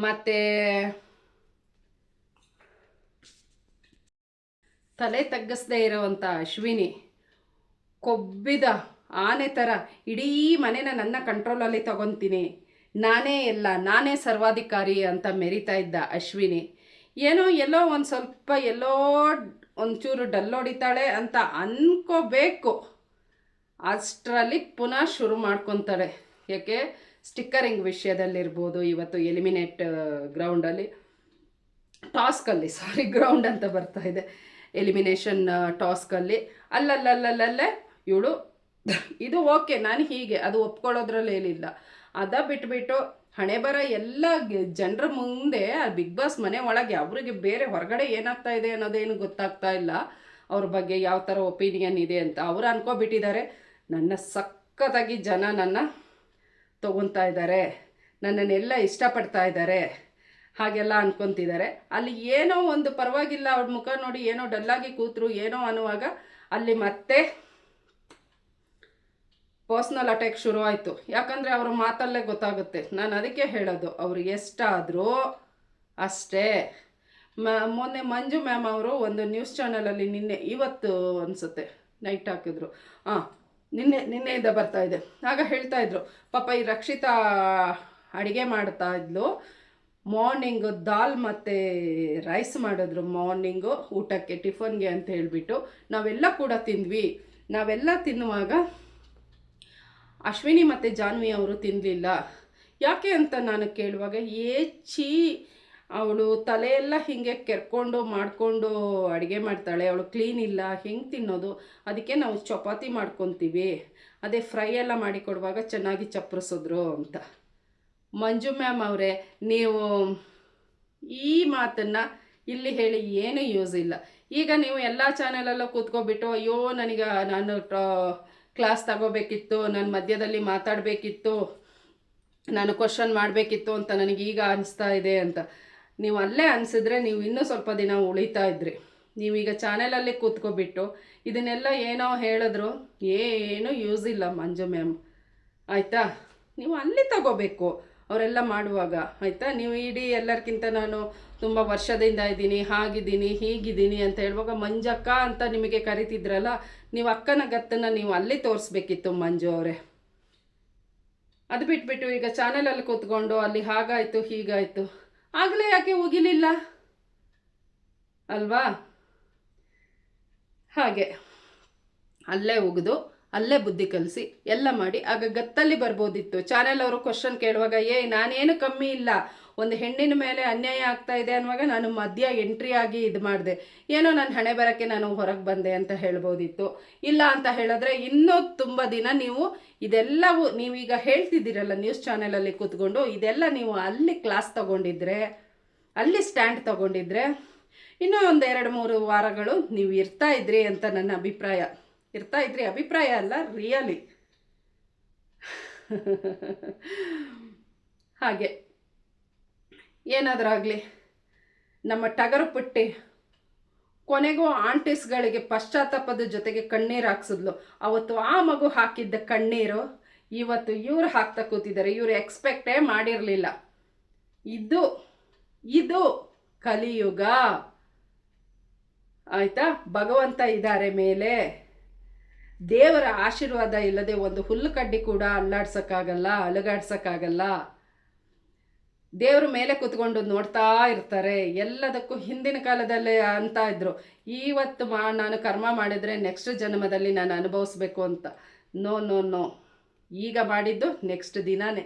ಮತ್ತು ತಲೆ ತಗ್ಗಿಸ್ದೇ ಇರೋವಂಥ ಅಶ್ವಿನಿ ಕೊಬ್ಬಿದ ಆನೆ ಥರ ಇಡೀ ಮನೆನ ನನ್ನ ಕಂಟ್ರೋಲಲ್ಲಿ ತಗೊತೀನಿ ನಾನೇ ಎಲ್ಲ ನಾನೇ ಸರ್ವಾಧಿಕಾರಿ ಅಂತ ಮೆರಿತಾ ಇದ್ದ ಅಶ್ವಿನಿ ಏನೋ ಎಲ್ಲೋ ಒಂದು ಸ್ವಲ್ಪ ಎಲ್ಲೋ ಒಂಚೂರು ಡಲ್ ಅಂತ ಅಂದ್ಕೋಬೇಕು ಅಷ್ಟರಲ್ಲಿ ಪುನಃ ಶುರು ಮಾಡ್ಕೊತಾಳೆ ಯಾಕೆ ಸ್ಟಿಕ್ಕರಿಂಗ್ ವಿಷಯದಲ್ಲಿರ್ಬೋದು ಇವತ್ತು ಎಲಿಮಿನೇಟ್ ಗ್ರೌಂಡಲ್ಲಿ ಟಾಸ್ಕಲ್ಲಿ ಸಾರಿ ಗ್ರೌಂಡ್ ಅಂತ ಬರ್ತಾ ಇದೆ ಎಲಿಮಿನೇಷನ್ ಟಾಸ್ಕಲ್ಲಿ ಅಲ್ಲಲ್ಲಲ್ಲಲ್ಲೇ ಇವಳು ಇದು ಓಕೆ ನಾನು ಹೀಗೆ ಅದು ಒಪ್ಕೊಳ್ಳೋದ್ರಲ್ಲಿ ಏನಿಲ್ಲ ಅದ ಬಿಟ್ಬಿಟ್ಟು ಹಣೆ ಬರ ಎಲ್ಲ ಜನರ ಮುಂದೆ ಆ ಬಿಗ್ ಬಾಸ್ ಮನೆ ಒಳಗೆ ಅವರಿಗೆ ಬೇರೆ ಹೊರಗಡೆ ಏನಾಗ್ತಾ ಇದೆ ಅನ್ನೋದೇನು ಗೊತ್ತಾಗ್ತಾ ಇಲ್ಲ ಅವ್ರ ಬಗ್ಗೆ ಯಾವ ಥರ ಒಪಿನಿಯನ್ ಇದೆ ಅಂತ ಅವರು ಅನ್ಕೋಬಿಟ್ಟಿದ್ದಾರೆ ನನ್ನ ಸಖತ್ತಾಗಿ ಜನ ನನ್ನ ತಗೊತಾ ಇದ್ದಾರೆ ನನ್ನನ್ನೆಲ್ಲ ಇಷ್ಟಪಡ್ತಾ ಇದ್ದಾರೆ ಹಾಗೆಲ್ಲ ಅನ್ಕೊತಿದ್ದಾರೆ ಅಲ್ಲಿ ಏನೋ ಒಂದು ಪರವಾಗಿಲ್ಲ ಅವ್ರ ಮುಖ ನೋಡಿ ಏನೋ ಡಲ್ಲಾಗಿ ಕೂತರು ಏನೋ ಅನ್ನುವಾಗ ಅಲ್ಲಿ ಮತ್ತೆ ಪರ್ಸ್ನಲ್ ಅಟ್ಯಾಕ್ ಶುರು ಆಯಿತು ಯಾಕಂದರೆ ಅವ್ರ ಮಾತಲ್ಲೇ ಗೊತ್ತಾಗುತ್ತೆ ನಾನು ಅದಕ್ಕೆ ಹೇಳೋದು ಅವರು ಎಷ್ಟಾದರೂ ಅಷ್ಟೇ ಮೊನ್ನೆ ಮಂಜು ಮ್ಯಾಮ್ ಅವರು ಒಂದು ನ್ಯೂಸ್ ಚಾನಲಲ್ಲಿ ನಿನ್ನೆ ಇವತ್ತು ಅನಿಸುತ್ತೆ ನೈಟ್ ಹಾಕಿದ್ರು ಹಾಂ ನಿನ್ನೆ ನಿನ್ನೆಯಿಂದ ಬರ್ತಾ ಇದೆ ಆಗ ಹೇಳ್ತಾಯಿದ್ರು ಪಾಪ ಈ ರಕ್ಷಿತಾ ಅಡುಗೆ ಮಾಡ್ತಾ ಇದ್ಲು ಮಾರ್ನಿಂಗು ದಾಲ್ ಮತ್ತು ರೈಸ್ ಮಾಡಿದ್ರು ಮಾರ್ನಿಂಗು ಊಟಕ್ಕೆ ಟಿಫನ್ಗೆ ಅಂತ ಹೇಳಿಬಿಟ್ಟು ನಾವೆಲ್ಲ ಕೂಡ ತಿಂದ್ವಿ ನಾವೆಲ್ಲ ತಿನ್ನುವಾಗ ಅಶ್ವಿನಿ ಮತ್ತು ಜಾನ್ವಿ ಅವರು ತಿನ್ನಲಿಲ್ಲ ಯಾಕೆ ಅಂತ ನಾನು ಕೇಳುವಾಗ ಏಚಿ ಅವಳು ತಲೆಯೆಲ್ಲ ಹೀಗೆ ಕೆರ್ಕೊಂಡು ಮಾಡಿಕೊಂಡು ಅಡುಗೆ ಮಾಡ್ತಾಳೆ ಅವಳು ಕ್ಲೀನ್ ಇಲ್ಲ ಹೆಂಗೆ ತಿನ್ನೋದು ಅದಕ್ಕೆ ನಾವು ಚಪಾತಿ ಮಾಡ್ಕೊತೀವಿ ಅದೇ ಫ್ರೈ ಎಲ್ಲ ಮಾಡಿ ಕೊಡುವಾಗ ಚೆನ್ನಾಗಿ ಚಪ್ಪರಿಸಿದ್ರು ಅಂತ ಮಂಜು ಮ್ಯಾಮ್ ಅವರೇ ನೀವು ಈ ಮಾತನ್ನು ಇಲ್ಲಿ ಹೇಳಿ ಏನೂ ಯೂಸ್ ಇಲ್ಲ ಈಗ ನೀವು ಎಲ್ಲ ಚಾನಲಲ್ಲೂ ಕೂತ್ಕೊಬಿಟ್ಟು ಅಯ್ಯೋ ನನಗೆ ನಾನು ಕ್ಲಾಸ್ ತಗೋಬೇಕಿತ್ತು ನಾನು ಮಧ್ಯದಲ್ಲಿ ಮಾತಾಡಬೇಕಿತ್ತು ನಾನು ಕ್ವಶನ್ ಮಾಡಬೇಕಿತ್ತು ಅಂತ ನನಗೆ ಈಗ ಅನಿಸ್ತಾ ಇದೆ ಅಂತ ನೀವು ಅಲ್ಲೇ ಅನಿಸಿದ್ರೆ ನೀವು ಇನ್ನೂ ಸ್ವಲ್ಪ ದಿನ ಉಳಿತಾ ಇದ್ರಿ ನೀವೀಗ ಚಾನೆಲಲ್ಲಿ ಕೂತ್ಕೊಬಿಟ್ಟು ಇದನ್ನೆಲ್ಲ ಏನೋ ಹೇಳಿದ್ರು ಏನೂ ಯೂಸ್ ಇಲ್ಲ ಮಂಜು ಮ್ಯಾಮ್ ಆಯಿತಾ ನೀವು ಅಲ್ಲಿ ತಗೋಬೇಕು ಅವರೆಲ್ಲ ಮಾಡುವಾಗ ಆಯಿತಾ ನೀವು ಇಡೀ ಎಲ್ಲರಿಗಿಂತ ನಾನು ತುಂಬ ವರ್ಷದಿಂದ ಇದ್ದೀನಿ ಹಾಗಿದ್ದೀನಿ ಹೀಗಿದ್ದೀನಿ ಅಂತ ಹೇಳುವಾಗ ಮಂಜಕ್ಕ ಅಂತ ನಿಮಗೆ ಕರಿತಿದ್ರಲ್ಲ ನೀವು ಅಕ್ಕನ ಗತ್ತನ್ನು ನೀವು ಅಲ್ಲಿ ತೋರಿಸ್ಬೇಕಿತ್ತು ಮಂಜು ಅವರೇ ಅದು ಬಿಟ್ಬಿಟ್ಟು ಈಗ ಚಾನಲಲ್ಲಿ ಕೂತ್ಕೊಂಡು ಅಲ್ಲಿ ಹಾಗಾಯಿತು ಹೀಗಾಯಿತು ಆಗಲೇ ಯಾಕೆ ಉಗಿಲಿಲ್ಲ ಅಲ್ವಾ ಹಾಗೆ ಅಲ್ಲೇ ಉಗಿದು ಅಲ್ಲೇ ಬುದ್ಧಿ ಕಲಿಸಿ ಎಲ್ಲ ಮಾಡಿ ಆಗ ಗತ್ತಲ್ಲಿ ಬರ್ಬೋದಿತ್ತು ಚಾನೆಲ್ ಅವರು ಕ್ವಶನ್ ಕೇಳುವಾಗ ಏ ನಾನೇನು ಕಮ್ಮಿ ಇಲ್ಲ ಒಂದು ಹೆಣ್ಣಿನ ಮೇಲೆ ಅನ್ಯಾಯ ಆಗ್ತಾ ಇದೆ ಅನ್ನುವಾಗ ನಾನು ಮಧ್ಯ ಎಂಟ್ರಿ ಆಗಿ ಇದು ಮಾಡಿದೆ ಏನೋ ನಾನು ಹಣೆ ಬರೋಕ್ಕೆ ನಾನು ಹೊರಗೆ ಬಂದೆ ಅಂತ ಹೇಳ್ಬೋದಿತ್ತು ಇಲ್ಲ ಅಂತ ಹೇಳಿದ್ರೆ ಇನ್ನೂ ತುಂಬ ದಿನ ನೀವು ಇದೆಲ್ಲವೂ ನೀವೀಗ ಹೇಳ್ತಿದ್ದೀರಲ್ಲ ನ್ಯೂಸ್ ಚಾನೆಲಲ್ಲಿ ಕೂತ್ಕೊಂಡು ಇದೆಲ್ಲ ನೀವು ಅಲ್ಲಿ ಕ್ಲಾಸ್ ತಗೊಂಡಿದ್ರೆ ಅಲ್ಲಿ ಸ್ಟ್ಯಾಂಡ್ ತಗೊಂಡಿದ್ರೆ ಇನ್ನೂ ಒಂದೆರಡು ಮೂರು ವಾರಗಳು ನೀವು ಇರ್ತಾ ಇದ್ರಿ ಅಂತ ನನ್ನ ಅಭಿಪ್ರಾಯ ಇರ್ತಾ ಇದ್ರಿ ಅಭಿಪ್ರಾಯ ಅಲ್ಲ ರಿಯಲಿ ಹಾಗೆ ಏನಾದರೂ ಆಗಲಿ ನಮ್ಮ ಟಗರು ಪುಟ್ಟಿ ಕೊನೆಗೂ ಆಂಟಿಸ್ಗಳಿಗೆ ಪಶ್ಚಾತ್ತಾಪದ ಜೊತೆಗೆ ಕಣ್ಣೀರು ಹಾಕ್ಸಿದ್ಲು ಅವತ್ತು ಆ ಮಗು ಹಾಕಿದ್ದ ಕಣ್ಣೀರು ಇವತ್ತು ಇವ್ರು ಹಾಕ್ತಾ ಕೂತಿದ್ದಾರೆ ಇವರು ಎಕ್ಸ್ಪೆಕ್ಟೇ ಮಾಡಿರಲಿಲ್ಲ ಇದು ಇದು ಕಲಿಯುಗ ಆಯಿತಾ ಭಗವಂತ ಇದ್ದಾರೆ ಮೇಲೆ ದೇವರ ಆಶೀರ್ವಾದ ಇಲ್ಲದೆ ಒಂದು ಹುಲ್ಲು ಕಡ್ಡಿ ಕೂಡ ಅಲ್ಲಾಡ್ಸೋಕ್ಕಾಗಲ್ಲ ಅಲುಗಾಡ್ಸೋಕ್ಕಾಗಲ್ಲ ದೇವ್ರ ಮೇಲೆ ಕೂತ್ಕೊಂಡು ನೋಡ್ತಾ ಇರ್ತಾರೆ ಎಲ್ಲದಕ್ಕೂ ಹಿಂದಿನ ಕಾಲದಲ್ಲೇ ಅಂತ ಇದ್ರು ಇವತ್ತು ಮಾ ನಾನು ಕರ್ಮ ಮಾಡಿದರೆ ನೆಕ್ಸ್ಟ್ ಜನ್ಮದಲ್ಲಿ ನಾನು ಅನುಭವಿಸ್ಬೇಕು ಅಂತ ನೋ ನೋ ನೋ ಈಗ ಮಾಡಿದ್ದು ನೆಕ್ಸ್ಟ್ ದಿನಾನೇ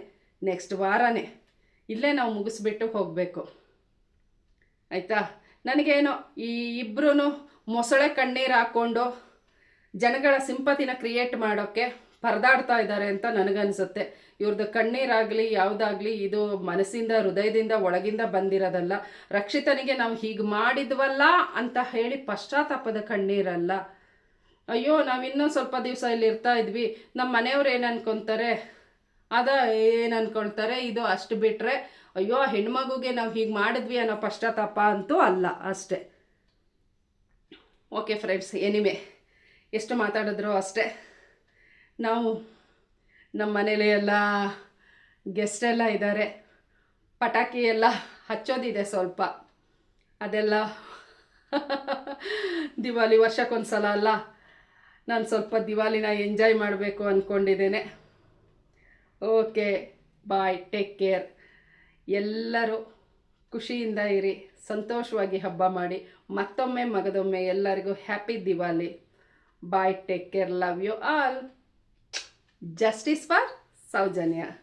ನೆಕ್ಸ್ಟ್ ವಾರನೇ ಇಲ್ಲೇ ನಾವು ಮುಗಿಸ್ಬಿಟ್ಟು ಹೋಗಬೇಕು ಆಯಿತಾ ನನಗೇನು ಈ ಇಬ್ಬರೂ ಮೊಸಳೆ ಕಣ್ಣೀರು ಹಾಕ್ಕೊಂಡು ಜನಗಳ ಸಿಂಪತಿನ ಕ್ರಿಯೇಟ್ ಮಾಡೋಕ್ಕೆ ಪರದಾಡ್ತಾ ಇದ್ದಾರೆ ಅಂತ ನನಗನ್ಸುತ್ತೆ ಇವ್ರದ್ದು ಕಣ್ಣೀರಾಗಲಿ ಯಾವುದಾಗಲಿ ಇದು ಮನಸ್ಸಿಂದ ಹೃದಯದಿಂದ ಒಳಗಿಂದ ಬಂದಿರೋದಲ್ಲ ರಕ್ಷಿತನಿಗೆ ನಾವು ಹೀಗೆ ಮಾಡಿದ್ವಲ್ಲ ಅಂತ ಹೇಳಿ ಪಶ್ಚಾತ್ತಾಪದ ಕಣ್ಣೀರಲ್ಲ ಅಯ್ಯೋ ನಾವು ಇನ್ನೂ ಸ್ವಲ್ಪ ದಿವಸ ಇಲ್ಲಿ ಇರ್ತಾ ಇದ್ವಿ ನಮ್ಮ ಮನೆಯವ್ರು ಏನು ಅನ್ಕೊತಾರೆ ಅದ ಏನು ಅನ್ಕೊಳ್ತಾರೆ ಇದು ಅಷ್ಟು ಬಿಟ್ಟರೆ ಅಯ್ಯೋ ಹೆಣ್ಮಗುಗೆ ನಾವು ಹೀಗೆ ಮಾಡಿದ್ವಿ ಅನ್ನೋ ಪಶ್ಚಾತ್ತಾಪ ಅಂತೂ ಅಲ್ಲ ಅಷ್ಟೇ ಓಕೆ ಫ್ರೆಂಡ್ಸ್ ಎನಿಮೆ ಎಷ್ಟು ಮಾತಾಡಿದ್ರು ಅಷ್ಟೇ ನಾವು ನಮ್ಮ ಮನೇಲಿ ಎಲ್ಲ ಗೆಸ್ಟ್ ಎಲ್ಲ ಇದ್ದಾರೆ ಪಟಾಕಿ ಎಲ್ಲ ಹಚ್ಚೋದಿದೆ ಸ್ವಲ್ಪ ಅದೆಲ್ಲ ದಿವಾಲಿ ವರ್ಷಕ್ಕೊಂದು ಸಲ ಅಲ್ಲ ನಾನು ಸ್ವಲ್ಪ ದಿವಾಲಿನ ಎಂಜಾಯ್ ಮಾಡಬೇಕು ಅಂದ್ಕೊಂಡಿದ್ದೇನೆ ಓಕೆ ಬಾಯ್ ಟೇಕ್ ಕೇರ್ ಎಲ್ಲರೂ ಖುಷಿಯಿಂದ ಇರಿ ಸಂತೋಷವಾಗಿ ಹಬ್ಬ ಮಾಡಿ ಮತ್ತೊಮ್ಮೆ ಮಗದೊಮ್ಮೆ ಎಲ್ಲರಿಗೂ happy Diwali Bye. Take care. Love you all. Justice for Saujanya.